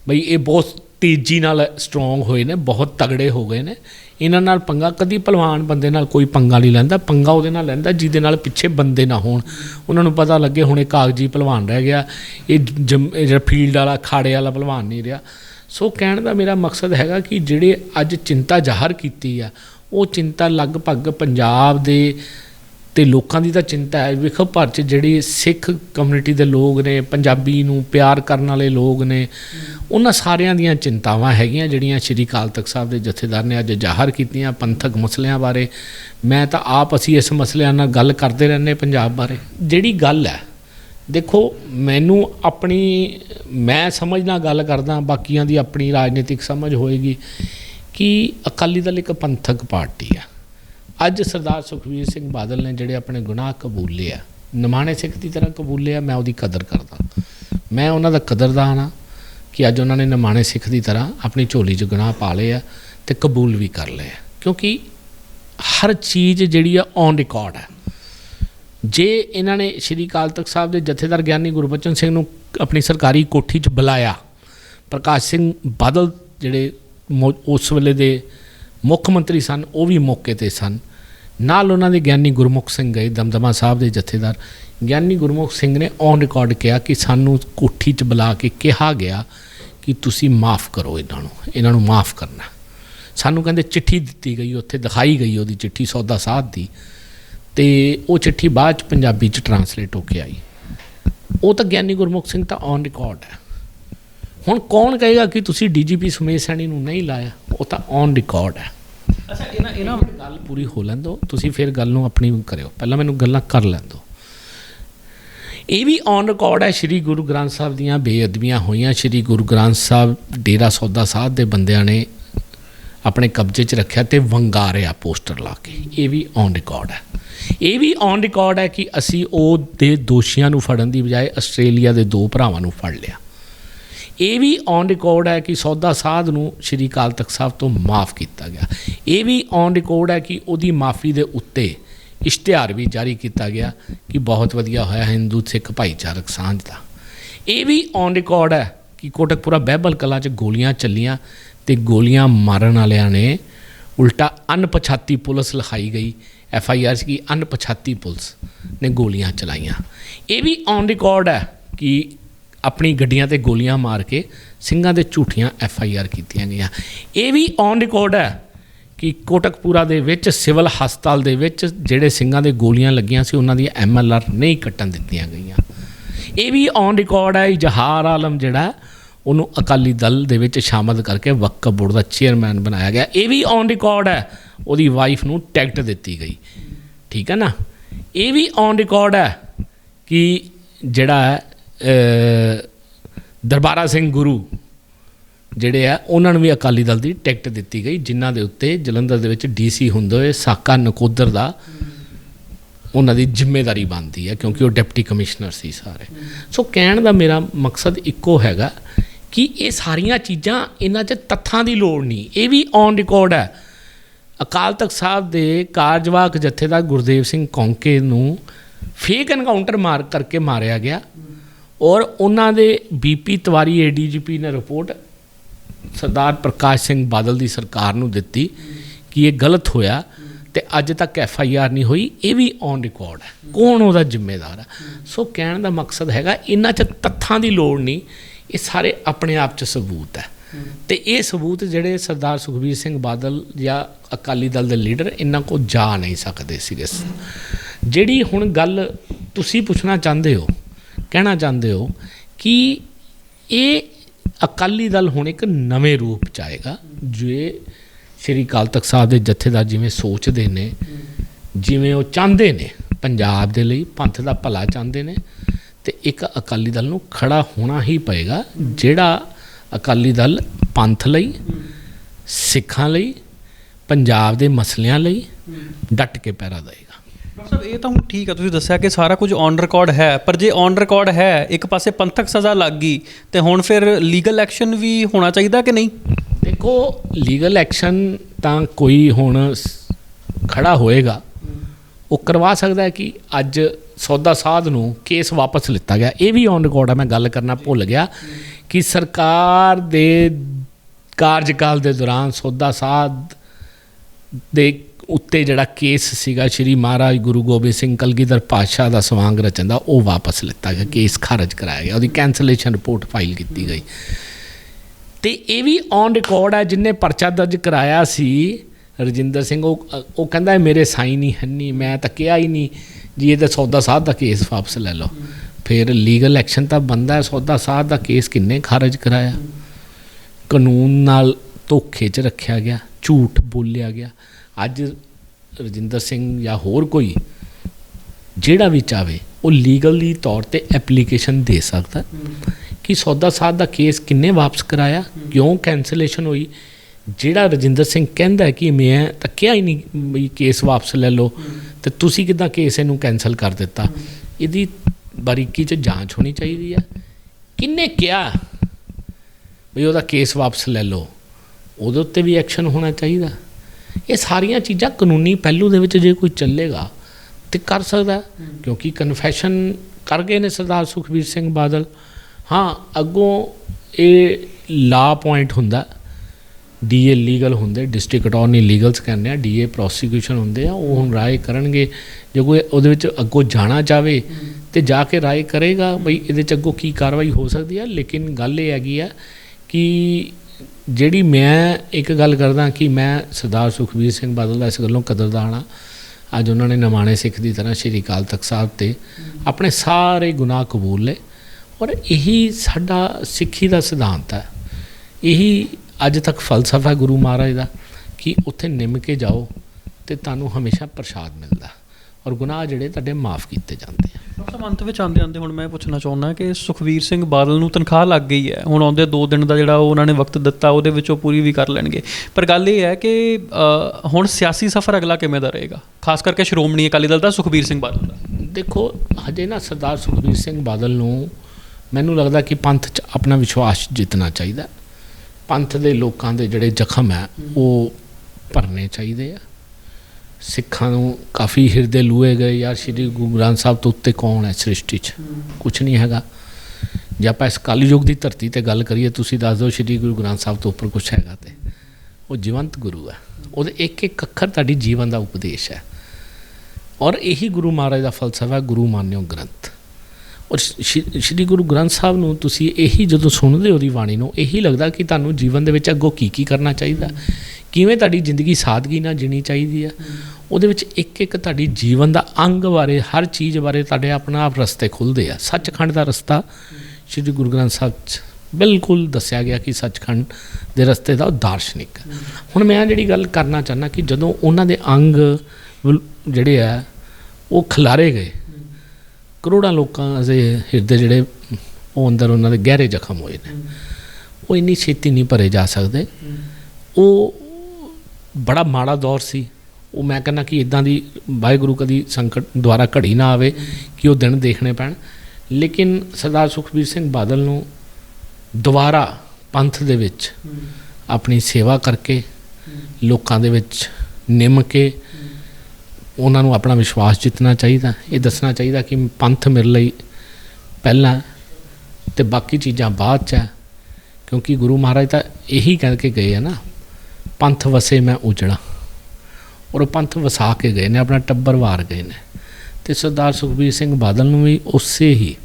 ਬਈ ਇਹ ਬਹੁਤ ਤੇਜ਼ੀ ਨਾਲ ਸਟਰੋਂਗ ਹੋਏ ਨੇ, ਬਹੁਤ ਤਗੜੇ ਹੋ ਗਏ ਨੇ। ਇਹਨਾਂ ਨਾਲ ਪੰਗਾ, ਕਦੀ ਪਹਿਲਵਾਨ ਬੰਦੇ ਨਾਲ ਕੋਈ ਪੰਗਾ ਨਹੀਂ ਲੈਂਦਾ, ਪੰਗਾ ਉਹਦੇ ਨਾਲ ਲੈਂਦਾ ਜਿਹਦੇ ਨਾਲ ਪਿੱਛੇ ਬੰਦੇ ਨਾ ਹੋਣ। ਉਹਨਾਂ ਨੂੰ ਪਤਾ ਲੱਗੇ ਹੁਣ ਇਹ ਕਾਗਜੀ ਪਹਿਲਵਾਨ ਰਹਿ ਗਿਆ, ਇਹ ਜਮ- ਜਿਹੜਾ ਫੀਲਡ ਵਾਲਾ ਖਾੜੇ ਵਾਲਾ ਪਹਿਲਵਾਨ ਨਹੀਂ ਰਿਹਾ। ਸੋ ਕਹਿਣ ਦਾ ਮੇਰਾ ਮਕਸਦ ਹੈਗਾ ਕਿ ਜਿਹੜੇ ਅੱਜ ਚਿੰਤਾ ਜ਼ਾਹਰ ਕੀਤੀ ਆ, ਉਹ ਚਿੰਤਾ ਲਗਭਗ ਪੰਜਾਬ ਦੇ ਤੇ ਲੋਕਾਂ ਦੀ ਤਾਂ ਚਿੰਤਾ ਹੈ। ਵਿਖੋ ਭਰ ਚ ਜਿਹੜੀ ਸਿੱਖ ਕਮਿਊਨਿਟੀ ਦੇ ਲੋਕ ਨੇ, ਪੰਜਾਬੀ ਨੂੰ ਪਿਆਰ ਕਰਨ ਵਾਲੇ ਲੋਕ ਨੇ, ਉਹਨਾਂ ਸਾਰਿਆਂ ਦੀਆਂ ਚਿੰਤਾਵਾਂ ਹੈਗੀਆਂ, ਜਿਹੜੀਆਂ ਸ਼੍ਰੀ ਅਕਾਲ ਤਖਤ ਸਾਹਿਬ ਦੇ ਜਥੇਦਾਰ ਨੇ ਅੱਜ ਜ਼ਾਹਰ ਕੀਤੀਆਂ ਪੰਥਕ ਮਸਲਿਆਂ ਬਾਰੇ। ਮੈਂ ਤਾਂ ਆਪ ਅਸੀਂ ਇਸ ਮਸਲਿਆਂ ਨਾਲ ਗੱਲ ਕਰਦੇ ਰਹਿੰਦੇ ਪੰਜਾਬ ਬਾਰੇ। ਜਿਹੜੀ ਗੱਲ ਹੈ, ਦੇਖੋ, ਮੈਨੂੰ ਆਪਣੀ, ਮੈਂ ਸਮਝ ਨਾਲ ਗੱਲ ਕਰਦਾ ਬਾਕੀਆਂ ਦੀ ਆਪਣੀ ਰਾਜਨੀਤਿਕ ਸਮਝ ਹੋਏਗੀ ਕਿ ਅਕਾਲੀ ਦਲ ਇੱਕ ਪੰਥਕ ਪਾਰਟੀ ਆ ਅੱਜ ਸਰਦਾਰ ਸੁਖਵੀਰ ਸਿੰਘ ਬਾਦਲ ਨੇ ਜਿਹੜੇ ਆਪਣੇ ਗੁਨਾਹ ਕਬੂਲੇ ਆ, ਨਿਮਾਣੇ ਸਿੱਖ ਦੀ ਤਰ੍ਹਾਂ ਕਬੂਲੇ ਆ, ਮੈਂ ਉਹਦੀ ਕਦਰ ਕਰਦਾ। ਮੈਂ ਉਹਨਾਂ ਦਾ ਕਦਰਦਾਨ ਆ ਕਿ ਅੱਜ ਉਹਨਾਂ ਨੇ ਨਿਮਾਣੇ ਸਿੱਖ ਦੀ ਤਰ੍ਹਾਂ ਆਪਣੀ ਝੋਲੀ 'ਚ ਗੁਨਾਹ ਪਾ ਲਏ ਆ ਤੇ ਕਬੂਲ ਵੀ ਕਰ ਲਏ ਆ। ਕਿਉਂਕਿ ਹਰ ਚੀਜ਼ ਜਿਹੜੀ ਆ ਔਨ ਰਿਕਾਰਡ ਹੈ ਜੇ ਇਹਨਾਂ ਨੇ ਸ਼੍ਰੀ ਅਕਾਲ ਤਖਤ ਸਾਹਿਬ ਦੇ ਜਥੇਦਾਰ ਗਿਆਨੀ ਗੁਰਬਚਨ ਸਿੰਘ ਨੂੰ ਆਪਣੀ ਸਰਕਾਰੀ ਕੋਠੀ 'ਚ ਬੁਲਾਇਆ, ਪ੍ਰਕਾਸ਼ ਸਿੰਘ ਬਾਦਲ ਜਿਹੜੇ ਉਸ ਵੇਲੇ ਦੇ ਮੁੱਖ ਮੰਤਰੀ ਸਨ, ਉਹ ਵੀ ਮੌਕੇ ਤੇ ਸਨ। ਨਾਲ ਉਹਨਾਂ ਦੇ ਗਿਆਨੀ ਗੁਰਮੁਖ ਸਿੰਘ ਗਏ, ਦਮਦਮਾ ਸਾਹਿਬ ਦੇ ਜਥੇਦਾਰ। ਗਿਆਨੀ ਗੁਰਮੁਖ ਸਿੰਘ ਨੇ ਔਨ ਰਿਕਾਰਡ ਕਿਹਾ ਕਿ ਸਾਨੂੰ ਕੋਠੀ 'ਚ ਬੁਲਾ ਕੇ ਕਿਹਾ ਗਿਆ ਕਿ ਤੁਸੀਂ ਮਾਫ ਕਰੋ ਇਹਨਾਂ ਨੂੰ ਇਹਨਾਂ ਨੂੰ ਮਾਫ ਕਰਨਾ। ਸਾਨੂੰ ਕਹਿੰਦੇ ਚਿੱਠੀ ਦਿੱਤੀ ਗਈ, ਉੱਥੇ ਦਿਖਾਈ ਗਈ ਉਹਦੀ ਚਿੱਠੀ, ਸੌਦਾ ਸਾਧ ਦੀ। ਤੇ ਉਹ ਚਿੱਠੀ ਬਾਅਦ ਚ ਪੰਜਾਬੀ ਚ ਟਰਾਂਸਲੇਟ ਹੋ ਕੇ ਆਈ। ਉਹ ਤਾਂ ਗਿਆਨੀ ਗੁਰਮੁਖ ਸਿੰਘ ਤਾਂ ਔਨ ਰਿਕਾਰਡ ਹੈ। ਹੁਣ ਕੌਣ ਕਹੇਗਾ ਕਿ ਤੁਸੀਂ ਡੀਜੀਪੀ ਸੁਮੇਸ਼ ਸੈਣੀ ਨੂੰ ਨਹੀਂ ਲਾਇਆ? ਉਹ ਤਾਂ ਔਨ ਰਿਕਾਰਡ ਹੈ। ਅੱਛਾ ਇਹਨਾਂ ਇਹਨਾਂ ਗੱਲ ਪੂਰੀ ਹੋ ਲੈਣ ਦਿਓ ਤੁਸੀਂ ਫਿਰ ਗੱਲ ਨੂੰ ਆਪਣੀ ਕਰਿਓ। ਪਹਿਲਾਂ ਮੈਨੂੰ ਗੱਲਾਂ ਕਰ ਲੈਣ ਦਿਓ ਇਹ ਵੀ ਔਨ ਰਿਕਾਰਡ ਹੈ ਸ੍ਰੀ ਗੁਰੂ ਗ੍ਰੰਥ ਸਾਹਿਬ ਦੀਆਂ ਬੇਅਦਬੀਆਂ ਹੋਈਆਂ। ਸ੍ਰੀ ਗੁਰੂ ਗ੍ਰੰਥ ਸਾਹਿਬ ਡੇਰਾ ਸੌਦਾ ਸਾਹਿਬ ਦੇ ਬੰਦਿਆਂ ਨੇ ਆਪਣੇ ਕਬਜ਼ੇ 'ਚ ਰੱਖਿਆ ਤੇ ਵੰਗਾਰਿਆ ਪੋਸਟਰ ਲਾ ਕੇ। ਇਹ ਵੀ ਔਨ ਰਿਕਾਰਡ ਹੈ। ਇਹ ਵੀ ਔਨ ਰਿਕਾਰਡ ਹੈ ਕਿ ਅਸੀਂ ਉਹ ਦੇ ਦੋਸ਼ੀਆਂ ਨੂੰ ਫੜਨ ਦੀ ਬਜਾਏ ਆਸਟ੍ਰੇਲੀਆ ਦੇ ਦੋ ਭਰਾਵਾਂ ਨੂੰ ਫੜ ਲਿਆ। ਇਹ ਵੀ ਔਨ ਰਿਕਾਰਡ ਹੈ ਕਿ ਸੌਦਾ ਸਾਧ ਨੂੰ ਸ਼੍ਰੀ ਅਕਾਲ ਤਖਤ ਸਾਹਿਬ ਤੋਂ ਮਾਫ ਕੀਤਾ ਗਿਆ। ਇਹ ਵੀ ਔਨ ਰਿਕਾਰਡ ਹੈ ਕਿ ਉਹਦੀ ਮਾਫੀ ਦੇ ਉੱਤੇ ਇਸ਼ਤਿਹਾਰ ਵੀ ਜਾਰੀ ਕੀਤਾ ਗਿਆ ਕਿ ਬਹੁਤ ਵਧੀਆ ਹੋਇਆ ਹਿੰਦੂ ਸਿੱਖ ਭਾਈਚਾਰਕ ਸਾਂਝ ਦਾ। ਇਹ ਵੀ ਔਨ ਰਿਕਾਰਡ ਹੈ ਕਿ ਕੋਟਕਪੁਰਾ ਬਹਿਬਲ ਕਲਾਂ 'ਚ ਗੋਲੀਆਂ ਚੱਲੀਆਂ ਤੇ ਗੋਲੀਆਂ ਮਾਰਨ ਵਾਲਿਆਂ ਨੇ ਉਲਟਾ ਅਣਪਛਾਤੀ ਪੁਲਿਸ ਲਿਖਾਈ ਗਈ। ਐਫ ਆਈ ਆਰ ਸੀ ਅਣਪਛਾਤੀ ਪੁਲਿਸ ਨੇ ਗੋਲੀਆਂ ਚਲਾਈਆਂ। ਇਹ ਵੀ ਔਨ ਰਿਕਾਰਡ ਹੈ ਕਿ ਆਪਣੀ ਗੱਡੀਆਂ ਤੇ ਗੋਲੀਆਂ ਮਾਰ ਕੇ ਸਿੰਘਾਂ ਦੇ ਝੂਠੀਆਂ ਐਫ ਆਈ ਆਰ ਕੀਤੀਆਂ ਗਈਆਂ। ਇਹ ਵੀ ਔਨ ਰਿਕਾਰਡ ਹੈ ਕਿ ਕੋਟਕਪੂਰਾ ਦੇ ਵਿੱਚ, ਸਿਵਲ ਹਸਪਤਾਲ ਦੇ ਵਿੱਚ ਜਿਹੜੇ ਸਿੰਘਾਂ ਦੇ ਗੋਲੀਆਂ ਲੱਗੀਆਂ ਸੀ, ਉਹਨਾਂ ਦੀ ਐਮ ਐਲ ਆਰ ਨਹੀਂ ਕੱਟਣ ਦਿੱਤੀਆਂ ਗਈਆਂ। ਇਹ ਵੀ ਔਨ ਰਿਕਾਰਡ ਹੈ ਇਜਹਾਰ ਆਲਮ ਜਿਹੜਾ, ਉਹਨੂੰ ਅਕਾਲੀ ਦਲ ਦੇ ਵਿੱਚ ਸ਼ਾਮਲ ਕਰਕੇ ਵਕਫ ਬੋਰਡ ਦਾ ਚੇਅਰਮੈਨ ਬਣਾਇਆ ਗਿਆ। ਇਹ ਵੀ ਔਨ ਰਿਕਾਰਡ ਹੈ, ਉਹਦੀ ਵਾਈਫ ਨੂੰ ਟੈਕਟ ਦਿੱਤੀ ਗਈ। ਠੀਕ ਹੈ ਨਾ? ਇਹ ਵੀ ਔਨ ਰਿਕਾਰਡ ਹੈ ਕਿ ਜਿਹੜਾ ਦਰਬਾਰਾ ਸਿੰਘ ਗੁਰੂ ਜਿਹੜੇ ਆ, ਉਹਨਾਂ ਨੂੰ ਵੀ ਅਕਾਲੀ ਦਲ ਦੀ ਟਿਕਟ ਦਿੱਤੀ ਗਈ, ਜਿਨ੍ਹਾਂ ਦੇ ਉੱਤੇ ਜਲੰਧਰ ਦੇ ਵਿੱਚ ਡੀਸੀ ਹੁੰਦੇ ਹੋਏ ਸਾਕਾ ਨਕੋਦਰ ਦਾ ਉਹਨਾਂ ਦੀ ਜ਼ਿੰਮੇਵਾਰੀ ਬਣਦੀ ਹੈ, ਕਿਉਂਕਿ ਉਹ ਡਿਪਟੀ ਕਮਿਸ਼ਨਰ ਸੀ ਸਾਰੇ। ਸੋ ਕਹਿਣ ਦਾ ਮੇਰਾ ਮਕਸਦ ਇੱਕੋ ਹੈਗਾ ਕਿ ਇਹ ਸਾਰੀਆਂ ਚੀਜ਼ਾਂ ਇਹਨਾਂ 'ਚ ਤੱਥਾਂ ਦੀ ਲੋੜ ਨਹੀਂ। ਇਹ ਵੀ ਔਨ ਰਿਕਾਰਡ ਹੈ। ਅਕਾਲ ਤਖਤ ਸਾਹਿਬ ਦੇ ਕਾਰਜਵਾਹਕ ਜਥੇਦਾਰ ਗੁਰਦੇਵ ਸਿੰਘ ਕੌਂਕੇ ਨੂੰ ਫੇਕ ਐਨਕਾਊਂਟਰ ਮਾਰ ਕਰਕੇ ਮਾਰਿਆ ਗਿਆ। ਔਰ ਉਹਨਾਂ ਦੇ ਬੀਪੀ ਤਿਵਾਰੀ ਏਡੀਜੀਪੀ ਨੇ ਰਿਪੋਰਟ ਸਰਦਾਰ ਪ੍ਰਕਾਸ਼ ਸਿੰਘ ਬਾਦਲ ਦੀ ਸਰਕਾਰ ਨੂੰ ਦਿੱਤੀ ਕਿ ਇਹ ਗਲਤ ਹੋਇਆ ਤੇ ਅੱਜ ਤੱਕ ਐਫ ਆਈ ਆਰ ਨਹੀਂ ਹੋਈ, ਇਹ ਵੀ ਔਨ ਰਿਕਾਰਡ ਹੈ। ਕੌਣ ਉਹਦਾ ਜ਼ਿੰਮੇਦਾਰ ਹੈ? ਸੋ ਕਹਿਣ ਦਾ ਮਕਸਦ ਹੈਗਾ, ਇਹਨਾਂ 'ਚ ਤੱਥਾਂ ਦੀ ਲੋੜ ਨਹੀਂ, ਇਹ ਸਾਰੇ ਆਪਣੇ ਆਪ 'ਚ ਸਬੂਤ ਹੈ। ਤੇ ਇਹ ਸਬੂਤ ਜਿਹੜੇ ਸਰਦਾਰ ਸੁਖਬੀਰ ਸਿੰਘ ਬਾਦਲ ਜਾਂ ਅਕਾਲੀ ਦਲ ਦੇ ਲੀਡਰ ਇਹਨਾਂ ਕੋ ਜਾ ਨਹੀਂ ਸਕਦੇ ਸੀਗੇ। ਜਿਹੜੀ ਹੁਣ ਗੱਲ ਤੁਸੀਂ ਪੁੱਛਣਾ ਚਾਹੁੰਦੇ ਹੋ ਕਹਿਣਾ ਚਾਹੁੰਦੇ ਹੋ ਕਿ ਇਹ ਅਕਾਲੀ ਦਲ ਹੁਣ ਇੱਕ ਨਵੇਂ ਰੂਪ ਚ ਆਏਗਾ, ਜੇ ਸ਼੍ਰੀ ਅਕਾਲ ਤਖਤ ਸਾਹਿਬ ਦੇ ਜਥੇਦਾਰ ਜਿਵੇਂ ਸੋਚਦੇ ਨੇ, ਜਿਵੇਂ ਉਹ ਚਾਹੁੰਦੇ ਨੇ, ਪੰਜਾਬ ਦੇ ਲਈ ਪੰਥ ਦਾ ਭਲਾ ਚਾਹੁੰਦੇ ਨੇ, ਤੇ ਇੱਕ ਅਕਾਲੀ ਦਲ ਨੂੰ ਖੜਾ ਹੋਣਾ ਹੀ ਪਏਗਾ, ਜਿਹੜਾ ਅਕਾਲੀ ਦਲ ਪੰਥ ਲਈ, ਸਿੱਖਾਂ ਲਈ, ਪੰਜਾਬ ਦੇ ਮਸਲਿਆਂ ਲਈ ਡਟ ਕੇ ਪਹਿਰਾ ਦੇਗਾ ਸਰ, ਇਹ ਤਾਂ ਹੁਣ ਠੀਕ ਆ, ਤੁਸੀਂ ਦੱਸਿਆ ਕਿ ਸਾਰਾ ਕੁਝ ਔਨ ਰਿਕਾਰਡ ਹੈ, ਪਰ ਜੇ ਔਨ ਰਿਕਾਰਡ ਹੈ, ਇੱਕ ਪਾਸੇ ਪੰਥਕ ਸਜ਼ਾ ਲੱਗ ਗਈ, ਤੇ ਹੁਣ ਫਿਰ ਲੀਗਲ ਐਕਸ਼ਨ ਵੀ ਹੋਣਾ ਚਾਹੀਦਾ ਕਿ ਨਹੀਂ? ਦੇਖੋ ਲੀਗਲ ਐਕਸ਼ਨ ਤਾਂ ਕੋਈ ਹੁਣ ਸ- ਖੜਾ ਹੋਏਗਾ। ਉਹ ਕਰਵਾ ਸਕਦਾ ਕਿ ਅੱਜ ਸੌਦਾ ਸਾਧ ਨੂੰ ਕੇਸ ਵਾਪਸ ਲਿੱਤਾ ਗਿਆ। ਇਹ ਵੀ ਔਨ ਰਿਕਾਰਡ ਹੈ ਮੈਂ ਗੱਲ ਕਰਨਾ ਭੁੱਲ ਗਿਆ ਕਿ ਸਰਕਾਰ ਦੇ ਕਾਰਜਕਾਲ ਦੇ ਦੌਰਾਨ ਸੌਦਾ ਸਾਧ ਦੇ ਉੱਤੇ ਜਿਹੜਾ ਕੇਸ ਸੀਗਾ ਸ਼੍ਰੀ ਮਹਾਰਾਜ ਗੁਰੂ ਗੋਬਿੰਦ ਸਿੰਘ ਕਲਗੀਧਰ ਪਾਤਸ਼ਾਹ ਦਾ ਸਵਾਂਗ ਰਚਨ ਦਾ, ਉਹ ਵਾਪਸ ਲਿੱਤਾ ਗਿਆ, ਕੇਸ ਖਾਰਜ ਕਰਾਇਆ ਗਿਆ, ਉਹਦੀ ਕੈਂਸਲੇਸ਼ਨ ਰਿਪੋਰਟ ਫਾਈਲ ਕੀਤੀ ਗਈ। ਤੇ ਇਹ ਵੀ ਔਨ ਰਿਕਾਰਡ ਹੈ ਜਿਨੇ ਪਰਚਾ ਦਰਜ ਕਰਾਇਆ ਸੀ, ਰਜਿੰਦਰ ਸਿੰਘ, ਉਹ ਉਹ ਕਹਿੰਦਾ ਮੇਰੇ ਸਾਈਨ ਹੀ ਹੈ ਨਹੀਂ ਮੈਂ ਤਾਂ ਕਿਹਾ ਹੀ ਨਹੀਂ ਜੀ ਇਹ ਤਾਂ ਸੌਦਾ ਸਾਧ ਦਾ ਕੇਸ ਵਾਪਸ ਲੈ ਲਓ। ਫਿਰ ਲੀਗਲ ਐਕਸ਼ਨ ਤਾਂ ਬੰਦਾ ਸੌਦਾ ਸਾਧ ਦਾ ਕੇਸ ਕਿੰਨੇ ਖਾਰਜ ਕਰਾਇਆ? ਕਾਨੂੰਨ ਨਾਲ ਧੋਖੇ 'ਚ ਰੱਖਿਆ ਗਿਆ, ਝੂਠ ਬੋਲਿਆ ਗਿਆ ਅੱਜ ਰਜਿੰਦਰ ਸਿੰਘ ਜਾਂ ਹੋਰ ਕੋਈ ਜਿਹੜਾ ਵੀ ਚਾਵੇ, ਉਹ ਲੀਗਲੀ ਤੌਰ ਤੇ ਐਪਲੀਕੇਸ਼ਨ ਦੇ ਸਕਦਾ। ਕਿ ਸੌਦਾ ਸਾਧ ਦਾ ਕੇਸ ਕਿੰਨੇ ਵਾਪਸ ਕਰਾਇਆ, ਕਿਉਂ ਕੈਂਸਲੇਸ਼ਨ ਹੋਈ? ਜਿਹੜਾ ਰਜਿੰਦਰ ਸਿੰਘ ਕਹਿੰਦਾ ਕਿ ਮੈਂ ਤਾਂ ਕਿਹਾ ਹੀ ਨਹੀਂ ਵੀ ਕੇਸ ਵਾਪਸ ਲੈ ਲਓ, ਤੇ ਤੁਸੀਂ ਕਿਦਾਂ ਕੇਸ ਇਹਨੂੰ ਕੈਂਸਲ ਕਰ ਦਿੱਤਾ? ਇਹਦੀ ਬਾਰੀਕੀ 'ਚ ਜਾਂਚ ਹੋਣੀ ਚਾਹੀਦੀ ਹੈ ਕਿੰਨੇ ਕਿਹਾ ਵੀ ਉਹਦਾ ਕੇਸ ਵਾਪਸ ਲੈ ਲਓ? ਉਹਦੇ ਉੱਤੇ ਵੀ ਐਕਸ਼ਨ ਹੋਣਾ ਚਾਹੀਦਾ। ਇਹ ਸਾਰੀਆਂ ਚੀਜ਼ਾਂ ਕਾਨੂੰਨੀ ਪਹਿਲੂ ਦੇ ਵਿੱਚ ਜੇ ਕੋਈ ਚੱਲੇਗਾ ਤੇ ਕਰ ਸਕਦਾ। ਕਿਉਂਕਿ ਕਨਫੈਸ਼ਨ ਕਰ ਗਏ ਨੇ ਸਰਦਾਰ ਸੁਖਬੀਰ ਸਿੰਘ ਬਾਦਲ। ਹਾਂ ਅੱਗੋਂ ਇਹ ਲਾ ਪੁਆਇੰਟ ਹੁੰਦਾ ਡੀਏ ਲੀਗਲ ਹੁੰਦੇ ਡਿਸਟ੍ਰਿਕਟ ਅਟਾਰਨੀ ਲੀਗਲਸ ਕਹਿੰਦੇ ਆ ਡੀਏ ਪ੍ਰੋਸੀਕਿਊਸ਼ਨ ਹੁੰਦੇ ਆ ਉਹ ਹੁਣ ਰਾਏ ਕਰਨਗੇ। ਜੇ ਕੋਈ ਉਹਦੇ ਵਿੱਚ ਅੱਗੋਂ ਜਾਣਾ ਚਾਵੇ ਤੇ ਜਾ ਕੇ ਰਾਏ ਕਰੇਗਾ ਬਈ ਇਹਦੇ ਚ ਅੱਗੋਂ ਕੀ ਕਾਰਵਾਈ ਹੋ ਸਕਦੀ ਹੈ। ਲੇਕਿਨ ਗੱਲ ਇਹ ਹੈਗੀ ਆ ਕਿ ਜਿਹੜੀ ਮੈਂ ਇੱਕ ਗੱਲ ਕਰਦਾ ਕਿ ਮੈਂ ਸਰਦਾਰ ਸੁਖਬੀਰ ਸਿੰਘ ਬਾਦਲ ਦਾ ਇਸ ਗੱਲੋਂ ਕਦਰਦਾਨ ਹਾਂ। ਅੱਜ ਉਹਨਾਂ ਨੇ ਨਮਾਣੇ ਸਿੱਖ ਦੀ ਤਰ੍ਹਾਂ ਸ਼੍ਰੀ ਅਕਾਲ ਤਖਤ ਸਾਹਿਬ ਤੇ ਆਪਣੇ ਸਾਰੇ ਗੁਨਾਹ ਕਬੂਲ ਲਏ ਔਰ ਇਹੀ ਸਾਡਾ ਸਿੱਖੀ ਦਾ ਸਿਧਾਂਤ ਹੈ। ਇਹੀ ਅੱਜ ਤੱਕ ਫਲਸਫਾ ਗੁਰੂ ਮਹਾਰਾਜ ਦਾ ਕਿ ਉੱਥੇ ਨਿਮ ਕੇ ਜਾਓ ਤੇ ਤੁਹਾਨੂੰ ਹਮੇਸ਼ਾ ਪ੍ਰਸ਼ਾਦ ਮਿਲਦਾ। ਔਰ ਗੁਨਾਹ ਜਿਹੜੇ ਤੁਹਾਡੇ ਮਾਫ ਕੀਤੇ ਜਾਂਦੇ ਆ। ਡਾਕਟਰ ਅੰਤ ਵਿੱਚ ਆਉਂਦੇ ਆਉਂਦੇ ਹੁਣ ਮੈਂ ਪੁੱਛਣਾ ਚਾਹੁੰਦਾ ਕਿ ਸੁਖਵੀਰ ਸਿੰਘ ਬਾਦਲ ਨੂੰ ਤਨਖਾਹ ਲੱਗ ਗਈ ਹੈ। ਹੁਣ ਆਉਂਦੇ 2 ਦਿਨ ਦਾ ਜਿਹੜਾ ਉਹ ਉਹਨਾਂ ਨੇ ਵਕਤ ਦਿੱਤਾ ਉਹਦੇ ਵਿੱਚ ਉਹ ਪੂਰੀ ਵੀ ਕਰ ਲੈਣਗੇ। ਪਰ ਗੱਲ ਇਹ ਹੈ ਕਿ ਹੁਣ ਸਿਆਸੀ ਸਫ਼ਰ ਅਗਲਾ ਕਿਵੇਂ ਦਾ ਰਹੇਗਾ? ਖਾਸ ਕਰਕੇ ਸ਼੍ਰੋਮਣੀ ਅਕਾਲੀ ਦਲ ਦਾ ਸੁਖਬੀਰ ਸਿੰਘ ਬਾਦਲ ਦਾ। ਦੇਖੋ ਹਜੇ ਨਾ ਸਰਦਾਰ ਸੁਖਬੀਰ ਸਿੰਘ ਬਾਦਲ ਨੂੰ ਮੈਨੂੰ ਲੱਗਦਾ ਕਿ ਪੰਥ 'ਚ ਆਪਣਾ ਵਿਸ਼ਵਾਸ ਜਿੱਤਣਾ ਚਾਹੀਦਾ। ਪੰਥ ਦੇ ਲੋਕਾਂ ਦੇ ਜਿਹੜੇ ਜ਼ਖਮ ਹੈ ਉਹ ਭਰਨੇ ਚਾਹੀਦੇ ਆ। ਸਿੱਖਾਂ ਨੂੰ ਕਾਫੀ ਹਿਰਦੇ ਲੂਏ ਗਏ, ਯਾਰ ਸ਼੍ਰੀ ਗੁਰੂ ਗ੍ਰੰਥ ਸਾਹਿਬ ਤੋਂ ਉੱਤੇ ਕੌਣ ਹੈ ਸ੍ਰਿਸ਼ਟੀ 'ਚ? ਕੁਝ ਨਹੀਂ ਹੈਗਾ। ਜੇ ਆਪਾਂ ਇਸ ਕਲਯੁਗ ਦੀ ਧਰਤੀ ਤੇ ਗੱਲ ਕਰੀਏ, ਤੁਸੀਂ ਦੱਸ ਦਿਓ ਸ਼੍ਰੀ ਗੁਰੂ ਗ੍ਰੰਥ ਸਾਹਿਬ ਤੋਂ ਉੱਪਰ ਕੁਝ ਹੈਗਾ ਤੇ। ਉਹ ਜੀਵੰਤ ਗੁਰੂ ਹੈ। ਉਹਦੇ ਇੱਕ ਇੱਕ ਅੱਖਰ ਤੁਹਾਡੀ ਜੀਵਨ ਦਾ ਉਪਦੇਸ਼ ਹੈ। ਔਰ ਇਹੀ ਗੁਰੂ ਮਹਾਰਾਜ ਦਾ ਫਲਸਫਾ ਗੁਰੂ ਮਾਨਿਓ ਗ੍ਰੰਥ। ਔਰ ਸ਼੍ਰੀ ਸ਼੍ਰੀ ਗੁਰੂ ਗ੍ਰੰਥ ਸਾਹਿਬ ਨੂੰ ਤੁਸੀਂ ਇਹੀ ਜਦੋਂ ਸੁਣਦੇ ਹੋ ਦੀ ਬਾਣੀ ਨੂੰ, ਇਹੀ ਲੱਗਦਾ ਕਿ ਤੁਹਾਨੂੰ ਜੀਵਨ ਦੇ ਵਿੱਚ ਅੱਗੋਂ ਕੀ ਕੀ ਕਰਨਾ ਚਾਹੀਦਾ। ਕਿਵੇਂ ਤੁਹਾਡੀ ਜ਼ਿੰਦਗੀ ਸਾਦਗੀ ਨਾਲ ਜੀਣੀ ਚਾਹੀਦੀ ਆ? ਉਹਦੇ ਵਿੱਚ ਇੱਕ ਇੱਕ ਤੁਹਾਡੀ ਜੀਵਨ ਦਾ ਅੰਗ ਬਾਰੇ, ਹਰ ਚੀਜ਼ ਬਾਰੇ ਤੁਹਾਡੇ ਆਪਣਾ ਆਪ ਰਸਤੇ ਖੁੱਲਦੇ ਆ। ਸੱਚਖੰਡ ਦਾ ਰਸਤਾ ਸ਼੍ਰੀ ਗੁਰੂ ਗ੍ਰੰਥ ਸਾਹਿਬ 'ਚ ਬਿਲਕੁਲ ਦੱਸਿਆ ਗਿਆ ਕਿ ਸੱਚਖੰਡ ਦੇ ਰਸਤੇ ਦਾ ਉਹ ਦਾਰਸ਼ਨਿਕ ਹੁਣ ਮੈਂ ਜਿਹੜੀ ਗੱਲ ਕਰਨਾ ਚਾਹੁੰਦਾ ਕਿ ਜਦੋਂ ਉਹਨਾਂ ਦੇ ਅੰਗ ਜਿਹੜੇ ਆ, ਉਹ ਖਿਲਾਰੇ ਗਏ, ਕਰੋੜਾਂ ਲੋਕਾਂ ਦੇ ਹਿਰਦੇ ਜਿਹੜੇ ਉਹ ਅੰਦਰ ਉਹਨਾਂ ਦੇ ਗਹਿਰੇ ਜ਼ਖਮ ਹੋਏ ਨੇ। ਉਹ ਇੰਨੀ ਛੇਤੀ ਨਹੀਂ ਭਰੇ ਜਾ ਸਕਦੇ। ਉਹ ਬੜਾ ਮਾੜਾ ਦੌਰ ਸੀ। ਉਹ ਮੈਂ ਕਹਿੰਦਾ ਕਿ ਇਦਾਂ ਦੀ ਵਾਹਿਗੁਰੂ ਕਦੀ ਸੰਕਟ ਦੁਆਰਾ ਘੜੀ ਨਾ ਆਵੇ ਕਿ ਉਹ ਦਿਨ ਦੇਖਣੇ ਪੈਣ। ਲੇਕਿਨ ਸਰਦਾਰ ਸੁਖਬੀਰ ਸਿੰਘ ਬਾਦਲ ਨੂੰ ਦੁਬਾਰਾ ਪੰਥ ਦੇ ਵਿੱਚ ਆਪਣੀ ਸੇਵਾ ਕਰਕੇ, ਲੋਕਾਂ ਦੇ ਵਿੱਚ ਨਿਮ ਕੇ ਉਹਨਾਂ ਨੂੰ ਆਪਣਾ ਵਿਸ਼ਵਾਸ ਜਿੱਤਣਾ ਚਾਹੀਦਾ। ਇਹ ਦੱਸਣਾ ਚਾਹੀਦਾ ਕਿ ਪੰਥ ਮੇਰੇ ਲਈ ਪਹਿਲਾਂ ਤੇ ਬਾਕੀ ਚੀਜ਼ਾਂ ਬਾਅਦ ਚ ਹੈ। ਕਿਉਂਕਿ ਗੁਰੂ ਮਹਾਰਾਜ ਤਾਂ ਇਹੀ ਕਹਿ ਕੇ ਗਏ ਆ ਨਾ। ਪੰਥ ਵਸੇ ਮੈਂ ਉਜੜਾ। ਔਰ ਉਹ ਪੰਥ ਵਸਾ ਕੇ ਗਏ ਨੇ, ਆਪਣਾ ਟੱਬਰ ਵਾਰ ਗਏ ਨੇ। ਤੇ ਸਰਦਾਰ ਸੁਖਬੀਰ ਸਿੰਘ ਬਾਦਲ ਨੂੰ ਵੀ ਉਸੇ ਹੀ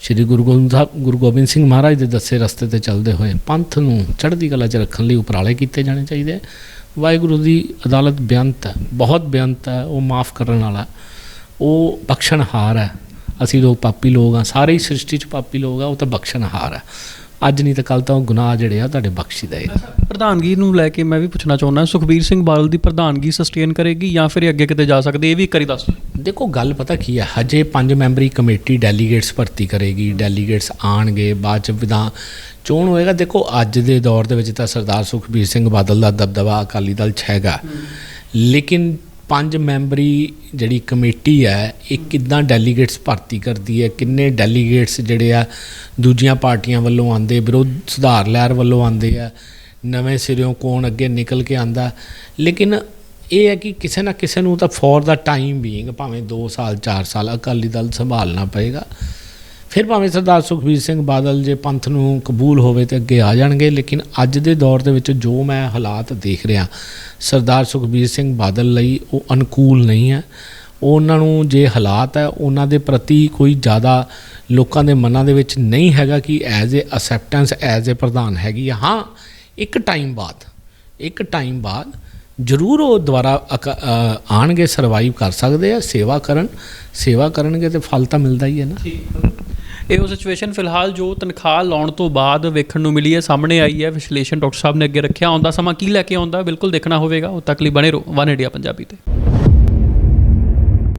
ਸ਼੍ਰੀ ਗੁਰੂ ਗੋਬਿੰਦ ਸਾਹਿਬ, ਗੁਰੂ ਗੋਬਿੰਦ ਸਿੰਘ ਮਹਾਰਾਜ ਦੇ ਦੱਸੇ ਰਸਤੇ ਤੇ ਚੱਲਦੇ ਹੋਏ ਪੰਥ ਨੂੰ ਚੜ੍ਹਦੀ ਕਲਾ 'ਚ ਰੱਖਣ ਲਈ ਉਪਰਾਲੇ ਕੀਤੇ ਜਾਣੇ ਚਾਹੀਦੇ। ਵਾਹਿਗੁਰੂ ਦੀ ਅਦਾਲਤ ਬੇਅੰਤ ਹੈ, ਬਹੁਤ ਬੇਅੰਤ ਹੈ, ਉਹ ਮਾਫ ਕਰਨ ਵਾਲਾ। ਉਹ ਬਖਸ਼ਣਹਾਰ ਹੈ। ਅਸੀਂ ਲੋਕ ਪਾਪੀ ਲੋਕ ਆ ਸਾਰੇ ਹੀ ਸ੍ਰਿਸ਼ਟੀ 'ਚ ਪਾਪੀ ਲੋਕ ਆ ਉਹ ਤਾਂ ਬਖਸ਼ਣਹਾਰ ਹੈ। ਅੱਜ ਨਹੀਂ ਤਾਂ ਕੱਲ ਤਾਂ ਉਹ ਗੁਨਾਹ ਜਿਹੜੇ ਆ ਤੁਹਾਡੇ ਬਖਸ਼ੀ ਦਏ ਪ੍ਰਧਾਨਗੀ ਨੂੰ ਲੈ ਕੇ ਮੈਂ ਵੀ ਪੁੱਛਣਾ ਚਾਹੁੰਦਾ ਸੁਖਬੀਰ ਸਿੰਘ ਬਾਦਲ ਦੀ ਪ੍ਰਧਾਨਗੀ ਸਸਟੇਨ ਕਰੇਗੀ ਜਾਂ ਫਿਰ ਇਹ ਅੱਗੇ ਕਿਤੇ ਜਾ ਸਕਦੀ ਇਹ ਵੀ ਇੱਕ ਵਾਰੀ ਦੱਸ ਦੇਖੋ ਗੱਲ ਪਤਾ ਕੀ ਹੈ ਹਜੇ ਪੰਜ ਮੈਂਬਰੀ ਕਮੇਟੀ ਡੈਲੀਗੇਟਸ ਭਰਤੀ ਕਰੇਗੀ ਡੈਲੀਗੇਟਸ ਆਣਗੇ ਬਾਅਦ ਚ ਵਿਧਾਨ ਚੋਣ ਹੋਏਗਾ। ਦੇਖੋ ਅੱਜ ਦੇ ਦੌਰ ਦੇ ਵਿੱਚ ਤਾਂ ਸਰਦਾਰ ਸੁਖਬੀਰ ਸਿੰਘ ਬਾਦਲ ਦਾ ਦਬਦਬਾ ਅਕਾਲੀ ਦਲ 'ਚ ਹੈਗਾ। ਲੇਕਿਨ ਪੰਜ ਮੈਂਬਰੀ ਜਿਹੜੀ ਕਮੇਟੀ ਹੈ, ਇਹ ਕਿੱਦਾਂ ਡੈਲੀਗੇਟਸ ਭਰਤੀ ਕਰਦੀ ਹੈ? ਕਿੰਨੇ ਡੈਲੀਗੇਟਸ ਜਿਹੜੇ ਆ, ਦੂਜੀਆਂ ਪਾਰਟੀਆਂ ਵੱਲੋਂ ਆਂਦੇ ਵਿਰੋਧ ਸੁਧਾਰ ਲਹਿਰ ਵੱਲੋਂ ਆਂਦੇ ਆ? ਨਵੇਂ ਸਿਰਿਓਂ ਕੌਣ ਅੱਗੇ ਨਿਕਲ ਕੇ ਆਂਦਾ ਲੇਕਿਨ ਇਹ ਹੈ ਕਿ ਕਿਸੇ ਨਾ ਕਿਸੇ ਨੂੰ ਤਾਂ ਫੋਰ ਦਾ ਟਾਈਮ ਬੀਇੰਗ ਭਾਵੇਂ 2 ਸਾਲ 4 ਸਾਲ ਅਕਾਲੀ ਦਲ ਸੰਭਾਲਣਾ ਪਏਗਾ। ਫਿਰ ਭਾਵੇਂ ਸਰਦਾਰ ਸੁਖਬੀਰ ਸਿੰਘ ਬਾਦਲ ਜੇ ਪੰਥ ਨੂੰ ਕਬੂਲ ਹੋਵੇ ਤੇ ਅੱਗੇ ਆ ਜਾਣਗੇ, ਲੇਕਿਨ ਅੱਜ ਦੇ ਦੌਰ ਦੇ ਵਿੱਚ ਜੋ ਮੈਂ ਹਾਲਾਤ ਦੇਖ ਰਿਹਾ, ਸਰਦਾਰ ਸੁਖਬੀਰ ਸਿੰਘ ਬਾਦਲ ਲਈ ਉਹ ਅਨੁਕੂਲ ਨਹੀਂ ਹੈ। ਉਹਨਾਂ ਨੂੰ ਜੇ ਹਾਲਾਤ ਹੈ, ਉਹਨਾਂ ਦੇ ਪ੍ਰਤੀ ਕੋਈ ਜ਼ਿਆਦਾ ਲੋਕਾਂ ਦੇ ਮਨਾਂ ਦੇ ਵਿੱਚ ਨਹੀਂ ਹੈਗਾ ਕਿ ਐਜ਼ ਅ ਅਸੈਪਟੈਂਸ ਐਜ਼ ਅ ਪ੍ਰਧਾਨ ਹੈਗੀ ਆ। ਹਾਂ, ਇੱਕ ਟਾਈਮ ਬਾਅਦ, ਇੱਕ ਟਾਈਮ ਬਾਅਦ ਜ਼ਰੂਰ ਉਹ ਦੁਬਾਰਾ ਅਕ- ਆਣਗੇ ਸਰਵਾਈਵ ਕਰ ਸਕਦੇ ਆ, ਸੇਵਾ ਕਰਨ, ਸੇਵਾ ਕਰਨਗੇ ਤੇ ਫਲ ਤਾਂ ਮਿਲਦਾ ਹੀ ਹੈ ਨਾ। ਇਹੋ ਸਿਚੁਏਸ਼ਨ ਫਿਲਹਾਲ ਜੋ ਤਨਖਾਹ ਲਾਉਣ ਤੋਂ ਬਾਅਦ ਵੇਖਣ ਨੂੰ ਮਿਲੀ ਹੈ, ਸਾਹਮਣੇ ਆਈ ਹੈ, ਵਿਸ਼ਲੇਸ਼ਣ ਡਾਕਟਰ ਸਾਹਿਬ ਨੇ ਅੱਗੇ ਰੱਖਿਆ। ਆਉਂਦਾ ਸਮਾਂ ਕੀ ਲੈ ਕੇ ਆਉਂਦਾ? ਬਿਲਕੁਲ ਦੇਖਣਾ ਹੋਵੇਗਾ। ਉਹ ਤੱਕ ਲਈ ਬਣੇ ਰਹੋ। ਵਨ ਇੰਡੀਆ ਪੰਜਾਬੀ ਤੇ।